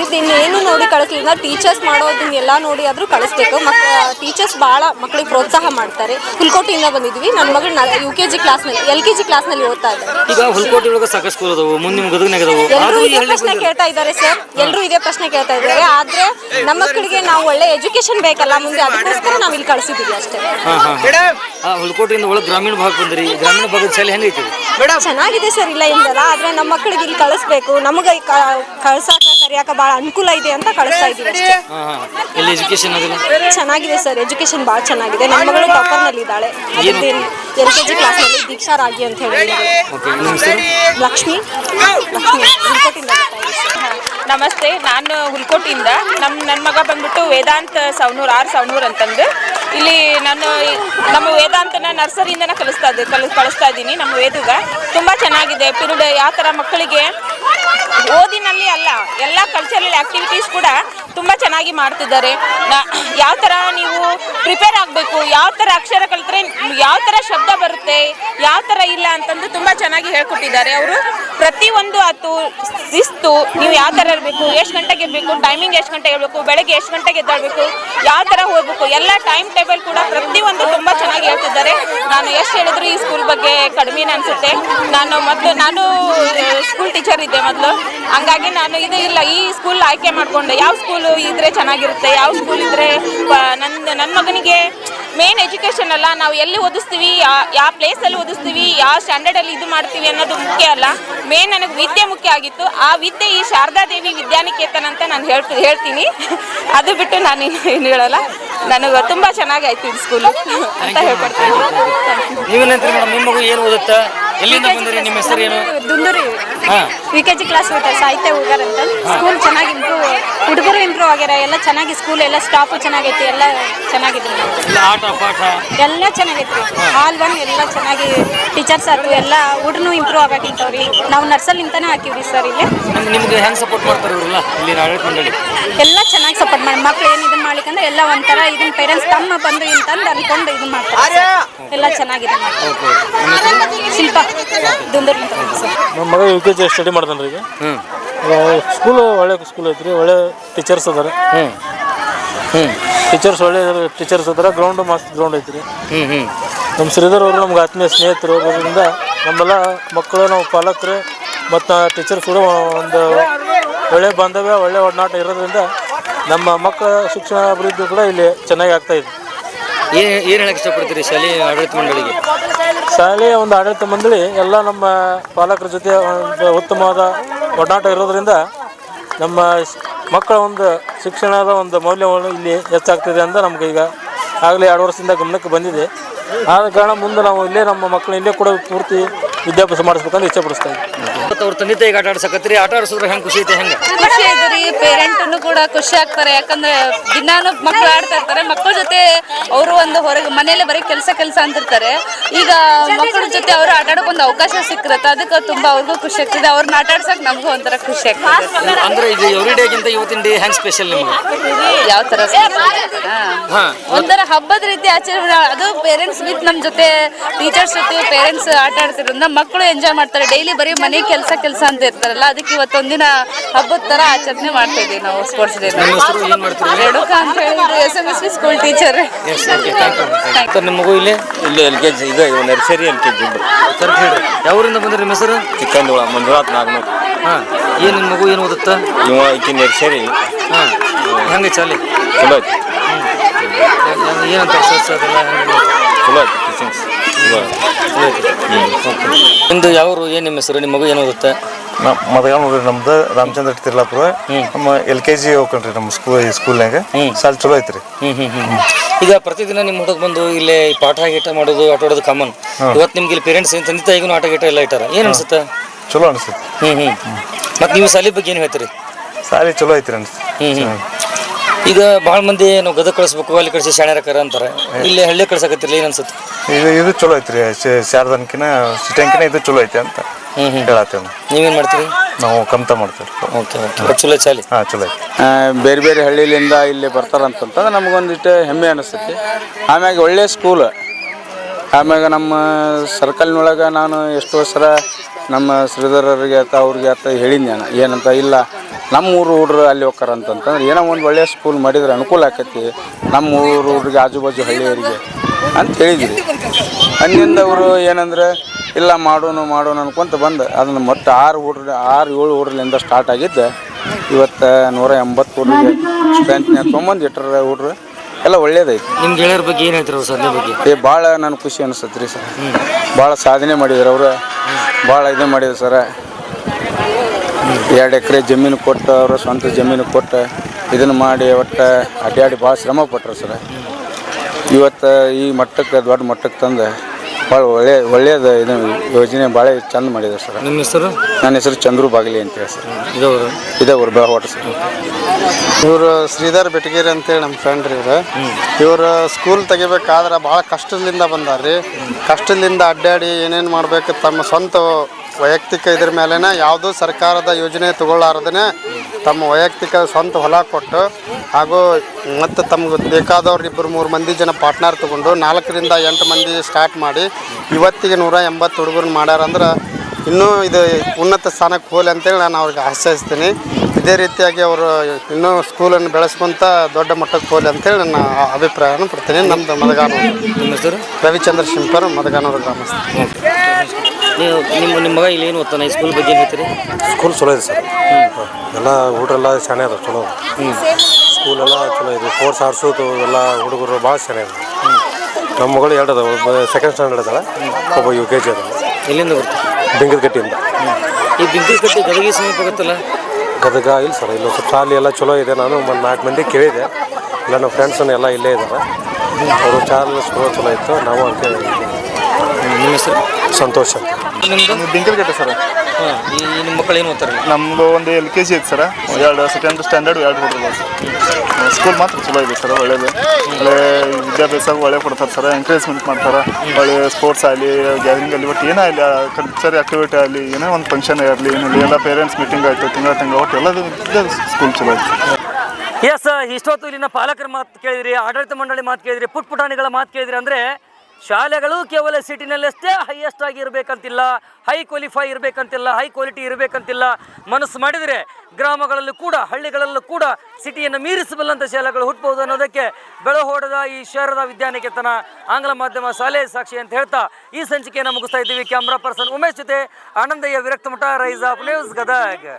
ಇದೆ. ಇನ್ನೇನು ನೋಡಿ ಕಳಿಸ್ಲಿಲ್ಲ. ಟೀಚರ್ಸ್ ಮಾಡೋದನ್ನ ಎಲ್ಲ ನೋಡಿ ಆದ್ರೂ ಕಳಿಸ್ಬೇಕು. ಮತ್ತೆ ಟೀಚರ್ಸ್ ಬಹಳ ಮಕ್ಕಳಿಗೆ ಪ್ರೋತ್ಸಾಹ ಮಾಡ್ತಾರೆ. ಹುಲ್ಕೋಟಿಯಿಂದ ಬಂದಿದ್ವಿ. ನನ್ನ ಮಗಳು ಯು ಕೆ ಜಿ ಕ್ಲಾಸ್ನಲ್ಲಿ ಎಲ್ ಕೆ ಜಿ ಕ್ಲಾಸ್ನಲ್ಲಿ ಓದ್ತಾ ಇದ್ದಾರೆ ಈಗ ಹುಲ್ಕೋಟೆ ಒಳಗೆ ಸಾಕಷ್ಟು ಸ್ಕೂಲ್ ಅದಾವು. ಮುಂದೆ ನಿಮ್ಮ ಗದಗನಾಗ ಅದಾವು. ಎಲ್ಲರೂ ಆದ್ರೂ ಇದೇ ಪ್ರಶ್ನೆ ಕೇಳ್ತಾ ಇದ್ದಾರೆ ಸರ್ ಎಲ್ಲರೂ ಇದೇ ಪ್ರಶ್ನೆ ಕೇಳ್ತಾ ಇದ್ದಾರೆ. ಆದ್ರೆ ನಮ್ಮ ಮಕ್ಕಳಿಗೆ ನಾವು ಒಳ್ಳೆ ಎಜುಕೇಶನ್ ಬೇಕಲ್ಲ ಮುಂದೆ. ಅದಕ್ಕೋಸ್ಕರ ನಾವು ಇಲ್ಲಿ ಕಳಿಸಿದ್ದೀವಿ ಅಷ್ಟೇ. ಹಾಂ ಹಾಂ ಹಾಂ. ಹುಲ್ಕೋಟೆಯಿಂದ ಒಳಗೆ ಗ್ರಾಮೀಣ ಭಾಗ ಬಂದ್ರಿ. ಗ್ರಾಮೀಣ ಶಾಲೆ ಹೆಂಗೈತಿ? ಚೆನ್ನಾಗಿದೆ ಸರ್ ಇಲ್ಲ ಇಲ್ಲ ಆದ್ರೆ ನಮ್ಮ ಮಕ್ಕಳಿಗೆ ಇಲ್ಲಿ ಕಳಿಸ್ಬೇಕು. ನಮಗೆ ಕಳ್ಸಾಕ ಕರಿಯಾಕ ಬಹಳ ಅನುಕೂಲ ಇದೆ ಅಂತ ಕಳಿಸ್ತಾ ಇದ್ದೀವಿ ಅಷ್ಟೇ. ಹಾಂ ಹಾಂ. ಇಲ್ಲಿ ಎಜುಕೇಶನ್ ಅದಲ್ಲ ಚೆನ್ನಾಗಿದೆ ಸರ್ ಎಜುಕೇಶನ್ ಭಾಳ ಚೆನ್ನಾಗಿದೆ. ನನ್ನ ಮಗಳು ಟಾಪರ್ನಲ್ಲಿ ಇದ್ದಾಳೆ. ಎಲ್ ಕೆ ಜಿ ಕ್ಲಾಸ್ನಲ್ಲಿ ದೀಕ್ಷಾ ರಾಗಿ ಅಂತ ಹೇಳಿ. ಓಕೆ ನಿಮ್ಮ ಹೆಸರು ಲಕ್ಷ್ಮಿ? ಲಕ್ಷ್ಮಿ. ನಮಸ್ತೆ ನಾನು ಹುಲ್ಕೋಟಿಯಿಂದ ನಮ್ಮ ನನ್ನ ಮಗ ಬಂದ್ಬಿಟ್ಟು ವೇದಾಂತ್ ಸವನೂರ್ ಆರ್ ಸವನೂರ್ ಅಂತಂದು. ಇಲ್ಲಿ ನಾನು ನಮ್ಮ ವೇದಾಂತನ ನರ್ಸರಿಯಿಂದನೇ ಕಲಿಸ್ತಾ ಇದ್ದೆ ಕಲಿ ಕಳಿಸ್ತಾ ಇದ್ದೀನಿ ನಮ್ಮ ವೇದುಗ. ತುಂಬ ಚೆನ್ನಾಗಿದೆ. ಪಿರಿಯಡ್ ಯಾವ ಥರ ಮಕ್ಕಳಿಗೆ ಓದಿನಲ್ಲಿ ಅಲ್ಲ ಎಲ್ಲ ಕಲ್ಚರಲ್ ಆಕ್ಟಿವಿಟೀಸ್ ಕೂಡ ತುಂಬ ಚೆನ್ನಾಗಿ ಮಾಡ್ತಿದ್ದಾರೆ. ಯಾವ ಥರ ನೀವು ಪ್ರಿಪೇರ್ ಆಗಬೇಕು, ಯಾವ ಥರ ಅಕ್ಷರ ಕಲಿತ್ರೆ ಯಾವ ಥರ ಶಬ್ದ ಬರುತ್ತೆ, ಯಾವ ಥರ ಇಲ್ಲ ಅಂತಂದು ತುಂಬ ಚೆನ್ನಾಗಿ ಹೇಳ್ಕೊಟ್ಟಿದ್ದಾರೆ. ಅವರು ಪ್ರತಿಯೊಂದು ಆತು ಶಿಸ್ತು, ನೀವು ಯಾವ ಥರ ಇರಬೇಕು, ಎಷ್ಟು ಗಂಟೆಗೆ ಇರಬೇಕು ಟೈಮಿಂಗ್ ಎಷ್ಟು ಗಂಟೆಗೆ ಇರಬೇಕು, ಬೆಳಗ್ಗೆ ಎಷ್ಟು ಗಂಟೆಗೆ ಎದ್ದಾಡಬೇಕು, ಯಾವ ಥರ ಹೋಗಬೇಕು, ಎಲ್ಲ ಟೈಮ್ ಟೇಬಲ್ ಕೂಡ ಪ್ರತಿಯೊಂದು ತುಂಬ ಚೆನ್ನಾಗಿ ಹೇಳ್ತಿದ್ದಾರೆ. ನಾನು ಎಷ್ಟು ಹೇಳಿದ್ರು ಈ ಸ್ಕೂಲ್ ಬಗ್ಗೆ ಕಡಿಮೆನೇ ಅನಿಸುತ್ತೆ. ನಾನು ಮೊದಲು, ನಾನು ಸ್ಕೂಲ್ ಟೀಚರ್ ಇದ್ದೆ ಮೊದಲು. ಹಂಗಾಗಿ ನಾನು ಇದು ಇಲ್ಲ, ಈ ಸ್ಕೂಲ್ ಆಯ್ಕೆ ಮಾಡಿಕೊಂಡೆ. ಯಾವ ಸ್ಕೂಲು ಇದ್ರೆ ಚೆನ್ನಾಗಿರುತ್ತೆ, ಯಾವ ಸ್ಕೂಲ್ ಇದ್ರೆ ನನ್ನ ನನ್ನ ಮಗನಿಗೆ ಮೇನ್ ಎಜುಕೇಷನ್ ಅಲ್ಲ ನಾವು ಎಲ್ಲಿ ಓದಿಸ್ತೀವಿ ಯಾ- ಯಾವ ಪ್ಲೇಸಲ್ಲಿ ಓದಿಸ್ತೀವಿ ಯಾವ ಸ್ಟ್ಯಾಂಡರ್ಡಲ್ಲಿ ಇದು ಮಾಡ್ತೀವಿ ಅನ್ನೋದು ಮುಖ್ಯ ಅಲ್ಲ. ಮೇನ್ ನನಗೆ ವಿದ್ಯೆ ಮುಖ್ಯ ಆಗಿತ್ತು. ಆ ವಿದ್ಯೆ ಈ ಶಾರದಾ ದೇವಿ ವಿದ್ಯಾನಿಕೇತನ ಅಂತ ನಾನು ಹೇಳ್ತಿ ಹೇಳ್ತೀನಿ. ಅದು ಬಿಟ್ಟು ನಾನು ಏನು ಹೇಳಲ್ಲ. ನನಗೆ ತುಂಬ ಚೆನ್ನಾಗಾಯ್ತು ಇದು ಸ್ಕೂಲು ಅಂತ ಹೇಳ್ಕೊಡ್ತೀನಿ. ನೀವೇನಂತೀರಿ ಮೇಡಮ್ ನಿಮ್ಮ ಮಗು ಏನು ಓದುತ್ತಾ? ಎಲ್ಲಿಂದ ಬಂದಿರಿ? ನಿಮ್ಮ ಹೆಸರು ಏನು? ದುಂದೂರಿ. ಹಾಂ. ವಿ ಕೆ ಜಿ ಕ್ಲಾಸ್ ಬಿಟ್ಟೆ ಸಾಹಿತ್ಯ ಹುಡುಗರ್ ಅಂತ. ಸ್ಕೂಲ್ ಚೆನ್ನಾಗಿ ಇಂಪ್ರೂವ್ ಹುಡುಗರು ಇಂಪ್ರೂವ್ ಆಗ್ಯಾರ. ಎಲ್ಲ ಚೆನ್ನಾಗಿ ಸ್ಕೂಲ್ ಎಲ್ಲ ಸ್ಟಾಫು ಚೆನ್ನಾಗೈತಿ. ಎಲ್ಲ ಚೆನ್ನಾಗಿದೆ. ಇಲ್ಲ ಆಟ ಪಾಠ? ಎಲ್ಲ ಚೆನ್ನಾಗೈತಿ. ಆಲ್ ಒನ್ ಎಲ್ಲ ಚೆನ್ನಾಗಿ ಟೀಚರ್ಸ್ ಆಯ್ತು ಎಲ್ಲ ಹುಡುಗನು ಇಂಪ್ರೂವ್ ಆಗಕ್ಕಿಂತವ್ರಿ ನಾವು ನರ್ಸಲ್ಲಿ ನಿಂತಾನೆ ಹಾಕಿವ್ರಿ ಸರ್ ಇಲ್ಲಿ. ನಮ್ಗೆ ಹೆಂಗೆ ಸಪೋರ್ಟ್ ಮಾಡ್ತಾರೆ ಇವರೆಲ್ಲ? ಇಲ್ಲಿ ಆಡಳಿತ ಮಂಡಳಿ? ಎಲ್ಲ ಚೆನ್ನಾಗಿ ಸಪೋರ್ಟ್ ಮಾಡಿ ಮಕ್ಳು ಏನು ಇದನ್ನ ಮಾಡ್ಲಿಕ್ಕಂದ್ರೆ ಎಲ್ಲ ಒಂಥರ ಇದನ್ನ ಪೇರೆಂಟ್ಸ್ ತಮ್ಮ ಬಂದು ಇಂತಂದು ಅನ್ಕೊಂಡು ಇದನ್ನ ಮಾಡ್ತಾರೆ ಎಲ್ಲ ಚೆನ್ನಾಗಿದೆ. ಶಿಲ್ಪ. ನಮ್ಮ ಮಗ ಯು ಕೆ ಜಿ ಸ್ಟಡಿ ಮಾಡ್ತಾನೆ ಈಗ. ಸ್ಕೂಲ್ ಒಳ್ಳೆ ಸ್ಕೂಲ್ ಐತ್ರಿ ಒಳ್ಳೆ ಟೀಚರ್ಸ್ ಅದಾರ. ಹ್ಞೂ ಹ್ಞೂ ಟೀಚರ್ಸ್ ಒಳ್ಳೆ ಟೀಚರ್ಸ್ ಅದಾರ ಗ್ರೌಂಡ್ ಮಸ್ತ್ ಗ್ರೌಂಡ್ ಐತ್ರಿ. ಹ್ಞೂ ಹ್ಞೂ ನಮ್ಮ ಶ್ರೀಧರ್ ಅವರು ನಮ್ಗೆ ಆತ್ಮೀಯ ಸ್ನೇಹಿತರು ಅವರಿಂದ ನಮ್ಮೆಲ್ಲ ಮಕ್ಕಳು ನಾವು ಪಾಲಕರು ಮತ್ತು ಟೀಚರ್ಸ್ ಕೂಡ ಒಂದು ಒಳ್ಳೆ ಬಾಂಧವ್ಯ ಒಳ್ಳೆ ಒಡನಾಟ ಇರೋದ್ರಿಂದ ನಮ್ಮ ಮಕ್ಕಳ ಶಿಕ್ಷಣ ಅಭಿವೃದ್ಧಿ ಕೂಡ ಇಲ್ಲಿ ಚೆನ್ನಾಗಿ ಆಗ್ತಾ ಇದೆ. ಏನು ಏನು ಹೇಳಕ್ಕೆ ಇಷ್ಟಪಡ್ತೀರಿ ಶಾಲೆ ಆಡಳಿತ ಮಂಡಳಿಗೆ? ಶಾಲೆಯ ಒಂದು ಆಡಳಿತ ಮಂಡಳಿ, ಎಲ್ಲ ನಮ್ಮ ಪಾಲಕರ ಜೊತೆ ಉತ್ತಮವಾದ ಒಡನಾಟ ಇರೋದ್ರಿಂದ ನಮ್ಮ ಮಕ್ಕಳ ಒಂದು ಶಿಕ್ಷಣದ ಒಂದು ಮೌಲ್ಯವನ್ನು ಇಲ್ಲಿ ಹೆಚ್ಚಾಗ್ತಿದೆ ಅಂತ ನಮ್ಗೆ ಈಗ ಆಗಲೇ ಎರಡು ವರ್ಷದಿಂದ ಗಮನಕ್ಕೆ ಬಂದಿದೆ. ಆದ ಕಾರಣ ಮುಂದೆ ನಾವು ಇಲ್ಲೇ ನಮ್ಮ ಮಕ್ಕಳು ಇಲ್ಲೇ ಕೂಡ ಪೂರ್ತಿ ವಿದ್ಯಾಭ್ಯಾಸ ಮಾಡಿಸ್ಬೇಕಂತ ಇಚ್ಛೆ ಪಡಿಸ್ತಾ ಇದ್ದೀವಿ ಮತ್ತು ಅವ್ರ ತಂದೆ ತಾಯಿಗೆ ಆಟ ಆಡ್ಸಕತ್ತೀರಿ ಆಟ ಆಡ್ಸಿದ್ರೆ ಹೆಂಗೆ ಖುಷಿ ಐತೆ ಹೆಂಗೆ? ಖುಷಿ ಐತ್ರಿ ಪೇರೆಂಟ್ನು ಕೂಡ ಖುಷಿ ಆಗ್ತಾರೆ ಯಾಕಂದ್ರೆ ದಿನಾನು ಮಕ್ಕಳು ಆಡ್ತಾ ಇರ್ತಾರೆ ಮಕ್ಕಳ ಜೊತೆ ಅವರು ಒಂದು ಹೊರಗೆ ಮನೇಲೆ ಬರೀ ಕೆಲಸ ಕೆಲಸ ಅಂತಿರ್ತಾರೆ. ಈಗ ಮಕ್ಕಳ ಜೊತೆ ಅವರು ಆಟ ಆಡೋಕೆ ಒಂದು ಅವಕಾಶ ಸಿಕ್ಕಿರತ್ತೆ ಅದಕ್ಕೆ ತುಂಬಾ ಅವ್ರಿಗೂ ಖುಷಿ ಆಗ್ತಿದೆ. ಅವ್ರನ್ನ ಆಟ ಆಡ್ಸಕ್ ನಮಗೂ ಒಂಥರ ಖುಷಿ ಆಗ್ತದೆ. ಅಂದ್ರೆ ಇದು ಎವ್ರಿ ಡೇಗಿಂತ ಇವತ್ತಿನ ಡೇ ಹೆಂಗೆ ಸ್ಪೆಷಲ್ ನಿಮಗೆ? ಯಾವ ತರ ಹಾಂ. ಒಂಥರ ಹಬ್ಬದ ರೀತಿ ಆಚರಣೆ ಅದು ಪೇರೆಂಟ್ಸ್ ವಿತ್ ನಮ್ಮ ಜೊತೆ ಟೀಚರ್ಸ್ ಜೊತೆ ಪೇರೆಂಟ್ಸ್ ಆಟ ಆಡ್ತಿರೋದ್ರಿಂದ ಮಕ್ಕಳು ಎಂಜಾಯ್ ಮಾಡ್ತಾರೆ. ಡೈಲಿ ಬರೀ ಮನೆ ಕೆಲಸ ಕೆಲಸ ಅಂತ ಇರ್ತಾರಲ್ಲ ಅದಕ್ಕೆ ಇವತ್ತೊಂದಿನ ಹಬ್ಬದ ತರ ಆಚರಣೆ ಮಾಡ್ತಾ ಇದೀವಿ ನಾವು ಸ್ಪೋರ್ಟ್ಸ್ ಡೇ ನಿಮ್ಮ ಹೆಸರು ಏನು ಮಾಡ್ತೀರಿ ರೇಣುಕಾ ಅಂತ ಹೇಳಿದ್ರು S M S school teacher sir ನಿಮ್ಮ ಮಗು ಇಲ್ಲಿ? ಇಲ್ಲಿ ಎಲ್ ಕೆ ಜಿ ಇದು nursery L K G sir ಯಾವೂರಿಂದ ಬಂದ್ರಿ ನಿಮ್ಮ ಹೆಸರು? ಚಿಕ್ಕಂದೋಳ ಮಂಜುಳಾತ್ ನಾಗನೂರ್. ಹಾಂ ಏನು ನಿಮ್ಮ ಮಗು ಏನು ಓದುತ್ತಾ? ಇವ ಈಕಿ ನರ್ಸರಿ. ಹಾಂ ಹೆಂಗೆ ಚಾಲಿ ಚಲೋ ಐತಿ. ಏನಂತ ಸರ್ ಅದೆಲ್ಲ ಹೆಂಗೆ ಚಲೋ ಐತಿ ಟೀಚಿಂಗ್ಸ್ ನಿಮ್ದು ಯಾವರು ಏನು ನಿಮ್ಮ ಹೆಸರು ನಿಮ್ಮ ಮಗು ಏನು ಓದುತ್ತೆ? ಮದಗ ನೋಡ್ರಿ ನಮ್ದು ರಾಮಚಂದ್ರ ತಿರ್ಲಾಪುರ. ನಮ್ಮ ಎಲ್ ಕೆ ಜಿ ಹೋಗ್ಕೊಂಡ್ರಿ ನಮ್ಮ ಸ್ಕೂಲ್ ಸ್ಕೂಲ್ನಾಗ ಸಾಲ ಚಲೋ ಐತ್ರಿ. ಈಗ ಪ್ರತಿದಿನ ನಿಮ್ಮ ಹುಡುಗ ಬಂದು ಇಲ್ಲೇ ಈ ಪಾಠ ಗೀಟ ಮಾಡೋದು ಆಟ ಆಡೋದು ಕಾಮನ್ ಇವತ್ತು ನಿಮ್ಗೆ ಇಲ್ಲಿ ಪೇರೆಂಟ್ಸ್ ಏನು ತಂದೆ ತಾಯಿಗೂ ಆಟ ಗೀಟ ಎಲ್ಲ ಇಟ್ಟಾರ? ಏನು ಅನ್ಸುತ್ತೆ? ಚಲೋ ಅನಿಸುತ್ತೆ. ಹ್ಞೂ ಹ್ಞೂ ಮತ್ತು ನೀವು ಶಾಲೆ ಬಗ್ಗೆ ಏನು ಹೇಳ್ತೀರಿ? ಸಾಲಿ ಚಲೋ ಐತ್ರಿ ಅನ್ಸುತ್ತೆ. ಹ್ಞೂ ಹ್ಮ್. ಈಗ ಭಾಳ ಮಂದಿ ನಾವು ಗದಗ ಕಳಿಸ್ಬೇಕು ಅಲ್ಲಿ ಕಳಿಸಿ ಶಾಣ್ಯಾರಕರ ಅಂತಾರೆ. ಇಲ್ಲಿ ಹಳ್ಳಿ ಕಳ್ಸಕತ್ತಿರಲಿ ಏನು ಅನ್ಸುತ್ತೆ? ಇದು ಇದು ಚಲೋ ಐತ್ರಿ ಶಾರದನ್ಕಿನ ಸಿಟಂಕಿನ ಇದು ಚಲೋ ಐತೆ ಅಂತ ಹ್ಮ್ ಹ್ಮ್. ಹೇಳತ್ತೇವೆ ನೀವೇನು ಮಾಡ್ತೀರಿ? ನಾವು ಕಮ್ತ ಮಾಡ್ತೀವಿ. Okay okay. ಚಲೋ ಚಾಲಿ. ಹಾಂ ಚಲೋ ಐತಿ. ಬೇರೆ ಬೇರೆ ಹಳ್ಳಿಲಿಂದ ಇಲ್ಲಿ ಬರ್ತಾರಂತಂತಂದ್ರೆ ನಮಗೊಂದಿಷ್ಟು ಹೆಮ್ಮೆ ಅನಿಸ್ತೈತಿ. ಆಮ್ಯಾಗ ಒಳ್ಳೆ ಸ್ಕೂಲ್ ಆಮ್ಯಾಗ ನಮ್ಮ ಸರ್ಕಲ್ನೊಳಗೆ ನಾನು ಎಷ್ಟೋ ಸಲ ನಮ್ಮ ಶ್ರೀಧರರಿಗೆ ಆತ ಅವ್ರಿಗೆ ಆತ ಹೇಳಿದ್ದೆ ನಾನು. ಏನಂತ ಇಲ್ಲ ನಮ್ಮ ಊರು ಹುಡ್ರು ಅಲ್ಲಿ ಹೋಗ್ತಾರೆ ಅಂತಂತಂದ್ರೆ ಏನೋ ಒಂದು ಒಳ್ಳೆಯ ಸ್ಕೂಲ್ ಮಾಡಿದ್ರೆ ಅನುಕೂಲ ಆಕೈತಿ. ನಮ್ಮ ಊರು ಹುಡ್ರಿಗೆ ಆಜು ಬಾಜು ಹಳ್ಳಿಯವರಿಗೆ ಅಂತ ಹೇಳಿದ್ವಿ ಅಲ್ಲಿಂದ ಅವರು ಏನಂದ್ರೆ ಇಲ್ಲ ಮಾಡೋಣ ಮಾಡೋಣ ಅನ್ಕೊಂತ ಬಂದು. ಅದನ್ನು ಮೊಟ್ಟ ಆರು ಹುಡ್ರ ಆರು ಏಳು ಹುಡ್ರಲಿಂದ ಸ್ಟಾರ್ಟ್ ಆಗಿದ್ದೆ. ಇವತ್ತು ನೂರ ಎಂಬತ್ತು ಹುಡ್ರಿಗೆ ಸ್ಟ್ರೆಂತ್ನ ತೊಂಬಂದು ಇಟ್ಟರ ಹುಡ್ರು. ಎಲ್ಲ ಒಳ್ಳೇದೈತಿ. ನಿಮ್ಮ ಗೆಳೆಯರ ಬಗ್ಗೆ ಏನು ಹೇಳ್ತಾರೆ ಸರ್ ಬಗ್ಗೆ? ಏ ಭಾಳ ನನಗೆ ಖುಷಿ ಅನಿಸುತ್ತೆ ರೀ ಸರ್. ಭಾಳ ಸಾಧನೆ ಮಾಡಿದ್ರು ಅವರು. ಭಾಳ ಇದು ಮಾಡಿದ್ರು ಸರ. ಎರಡು ಎಕರೆ ಜಮೀನು ಕೊಟ್ಟು ಅವರು ಸ್ವಂತ ಜಮೀನು ಕೊಟ್ಟು ಇದನ್ನು ಮಾಡಿ ಒಟ್ಟು ಅಡ್ಡಾಡಿ ಭಾಳ ಶ್ರಮ ಪಟ್ರು ಸರ್. ಇವತ್ತು ಈ ಮಟ್ಟಕ್ಕೆ ದೊಡ್ಡ ಮಟ್ಟಕ್ಕೆ ತಂದು ಭಾಳ ಒಳ್ಳೆ ಒಳ್ಳೆಯದು ಇದು ಯೋಜನೆ ಭಾಳ ಚಂದ ಮಾಡಿದ್ದಾರೆ ಸರ್. ನಿಮ್ಮ ಹೆಸರು? ನನ್ನ ಹೆಸರು ಚಂದ್ರು ಬಾಗಿಲಿ ಅಂತೇಳಿ ಸರ್. ಇದವರು ಇದೇ ಊರು ಬೆಳವಾಟ ಸರ್. ಇವರು ಶ್ರೀಧರ್ ಬೆಟಗೇರಿ ಅಂತೇಳಿ ನಮ್ಮ ಫ್ರೆಂಡ್ ರೀ ಇವರು. ಇವರು ಸ್ಕೂಲ್ ತೆಗಿಬೇಕಾದ್ರೆ ಭಾಳ ಕಷ್ಟದಿಂದ ಬಂದಾರ್ರಿ. ಕಷ್ಟದಿಂದ ಅಡ್ಡಾಡಿ ಏನೇನು ಮಾಡಬೇಕು ತಮ್ಮ ಸ್ವಂತ ವೈಯಕ್ತಿಕ ಇದ್ರ ಮೇಲೆನ ಯಾವುದು ಸರ್ಕಾರದ ಯೋಜನೆ ತಗೊಳ್ಳಾರದೇ ತಮ್ಮ ವೈಯಕ್ತಿಕ ಸ್ವಂತ ಹೊಲ ಕೊಟ್ಟು ಹಾಗೂ ಮತ್ತು ತಮ್ಗೆ ಬೇಕಾದವ್ರು ಇಬ್ಬರು ಮೂರು ಮಂದಿ ಜನ ಪಾರ್ಟ್ನರ್ ತಗೊಂಡು ನಾಲ್ಕರಿಂದ ಎಂಟು ಮಂದಿ ಸ್ಟಾರ್ಟ್ ಮಾಡಿ ಇವತ್ತಿಗೆ ನೂರ ಎಂಬತ್ತು ಹುಡುಗರನ್ನ ಮಾಡ್ಯಾರಂದ್ರೆ ಇನ್ನೂ ಇದು ಉನ್ನತ ಸ್ಥಾನಕ್ಕೆ ಹೋಲಿ ಅಂತೇಳಿ ನಾನು ಅವ್ರಿಗೆ ಆಶ್ರಯಿಸ್ತೀನಿ ಇದೇ ರೀತಿಯಾಗಿ ಅವರು ಇನ್ನೂ ಸ್ಕೂಲನ್ನು ಬೆಳೆಸ್ಕೊಂತ ದೊಡ್ಡ ಮಟ್ಟಕ್ಕೆ ಹೋಲಿ ಅಂತೇಳಿ ನನ್ನ ಅಭಿಪ್ರಾಯವನ್ನು ಪಡ್ತೀನಿ ನಮ್ಮದು ಹೆಸರು? ರವಿಚಂದ್ರ ಶಿಂಪರ್ ಮದಗಾನೂರು ಗ್ರಾಮಸ್ಥ. ನೀವು ನಿಮ್ಮ ನಿಮ್ಮ ಮಗ ಇಲ್ಲಿ ಏನು ಓದ್ತಾನೆ? ಈ ಸ್ಕೂಲ್ ಬಗ್ಗೆ ಏನು ಹೇಳ್ತೀರಿ? ಸ್ಕೂಲ್ ಚಲೋ ಇದೆ ಸರ್. ಎಲ್ಲ ಹುಡುಗರೆಲ್ಲ ಚೆನ್ನಾಗಿ ಅದ ಚಲೋ ಸ್ಕೂಲ್ ಎಲ್ಲ ಚಲೋ ಇದೆ. ಫೋರ್ಸ್ ಆರ್ಸೋದು ಎಲ್ಲ ಹುಡುಗರು ಭಾಳ ಚೆನ್ನಾಗಿದೆ ನಮ್ಮ ಮಗಳು ಎರಡು ಅದಾವ ಒಬ್ಬ ಸೆಕೆಂಡ್ ಸ್ಟ್ಯಾಂಡರ್ಡ್ ಅದಾಳ ಒಬ್ಬ ಯು ಕೆ ಜಿ ಅದ ಎಲ್ಲಿಂದ ಬಿಂಗದಗಟ್ಟಿಯಿಂದ ಈ ಬಿಂದಿ ಕಟ್ಟಿ ಗದಗಿ ಸಮೀಪ ಆಗುತ್ತಲ್ಲ ಗದಗ ಇಲ್ಲ ಸರ್ ಇಲ್ಲ ಸ್ವಲ್ಪ ಶಾಲೆ ಎಲ್ಲ ಚಲೋ ಇದೆ. ನಾನು ಒಂದು ನಾಲ್ಕು ಮಂದಿ ಕೇಳಿದೆ. ಇಲ್ಲ ನಮ್ಮ ಫ್ರೆಂಡ್ಸನ್ನು ಎಲ್ಲ ಇಲ್ಲೇ ಇದ್ದಾರೆ ಅವರು ಚಾರ್ಲ್ ಸ್ಕೂಲ್ ಚಲೋ ಇತ್ತು. ನಾವು ಅಂತ ನಿಮ್ಮ ಹೆಸರು? ಸಂತೋಷ ನಿಮ್ಮದು ಬಿಂಕಲ್ಗಟ್ಟೆ ಸರ್. ಹಾಂ ಈ ನಿಮ್ಮ ಮಕ್ಕಳು ಏನು ಓದ್ತಾರೆ ನಮ್ಮದು ಒಂದು ಎಲ್ ಕೆ ಜಿ ಐತೆ ಸರ್. ಎರಡು ಸೆಕೆಂಡ್ ಸ್ಟ್ಯಾಂಡರ್ಡ್ ಎರಡು ಹುಡುಗರು ಸ್ಕೂಲ್ ಮಾತ್ರ ಚಲೋ ಇದೆ ಸರ್ ಒಳ್ಳೇದು. ಒಳ್ಳೆ ವಿದ್ಯಾಭ್ಯಾಸ ಒಳ್ಳೆ ಕೊಡ್ತಾರೆ ಸರ್ ಎಂಕರೇಜ್ಮೆಂಟ್ ಮಾಡ್ತಾರೆ. ಒಳ್ಳೆ ಸ್ಪೋರ್ಟ್ಸ್ ಆಗಲಿ ಗ್ಯಾದರಿಂಗ್ ಆಗಲಿ ಒಟ್ಟು ಏನೇ ಇಲ್ಲ ಕಲ್ಚರ್ ಆಕ್ಟಿವಿಟಿ ಆಗಲಿ ಏನೇ ಒಂದು ಫಂಕ್ಷನ್ ಇರಲಿ ಎಲ್ಲ ಪೇರೆಂಟ್ಸ್ ಮೀಟಿಂಗ್ ಆಯಿತು ತಿಂಗಳ ತಿಂಗಳ ಒಟ್ಟು ಎಲ್ಲದು ಸ್ಕೂಲ್ ಚಲೋ ಐತೆ. ಎಸ್ ಇಷ್ಟೊತ್ತು ಇಲ್ಲಿನ ಪಾಲಕರ ಮಾತು ಕೇಳಿದ್ರಿ ಆಡಳಿತ ಮಂಡಳಿ ಮಾತು ಕೇಳಿದ್ರಿ ಪುಟ್ ಪುಟಾಣಿಗಳ ಮಾತು ಕೇಳಿದ್ರಿ ಅಂದರೆ ಶಾಲೆಗಳು ಕೇವಲ ಸಿಟಿನಲ್ಲಷ್ಟೇ ಹೈಯೆಸ್ಟ್ ಆಗಿ ಇರಬೇಕಂತಿಲ್ಲ ಹೈ ಕ್ವಾಲಿಫೈ ಇರಬೇಕಂತಿಲ್ಲ ಹೈ ಕ್ವಾಲಿಟಿ ಇರಬೇಕಂತಿಲ್ಲ. ಮನಸ್ಸು ಮಾಡಿದರೆ ಗ್ರಾಮಗಳಲ್ಲೂ ಕೂಡ, ಹಳ್ಳಿಗಳಲ್ಲೂ ಕೂಡ ಸಿಟಿಯನ್ನು ಮೀರಿಸಬಲ್ಲಂಥ ಶಾಲೆಗಳು ಹುಟ್ಟಬಹುದು ಅನ್ನೋದಕ್ಕೆ ಬೆಳಹೋಡದ ಈ ಶಹರದ ವಿದ್ಯಾನಿಕೇತನ ಆಂಗ್ಲ ಮಾಧ್ಯಮ ಶಾಲೆ ಸಾಕ್ಷಿ ಅಂತ ಹೇಳ್ತಾ ಈ ಸಂಚಿಕೆಯನ್ನು ಮುಗಿಸ್ತಾ ಇದ್ದೀವಿ. ಕ್ಯಾಮ್ರಾ ಪರ್ಸನ್ ಉಮೇಶ್ ಜೊತೆ ಆನಂದಯ್ಯ, ವಿರಕ್ತ ಮಠ ರೈಸ್ ಆಫ್ ನ್ಯೂಸ್ ಗದಗ್.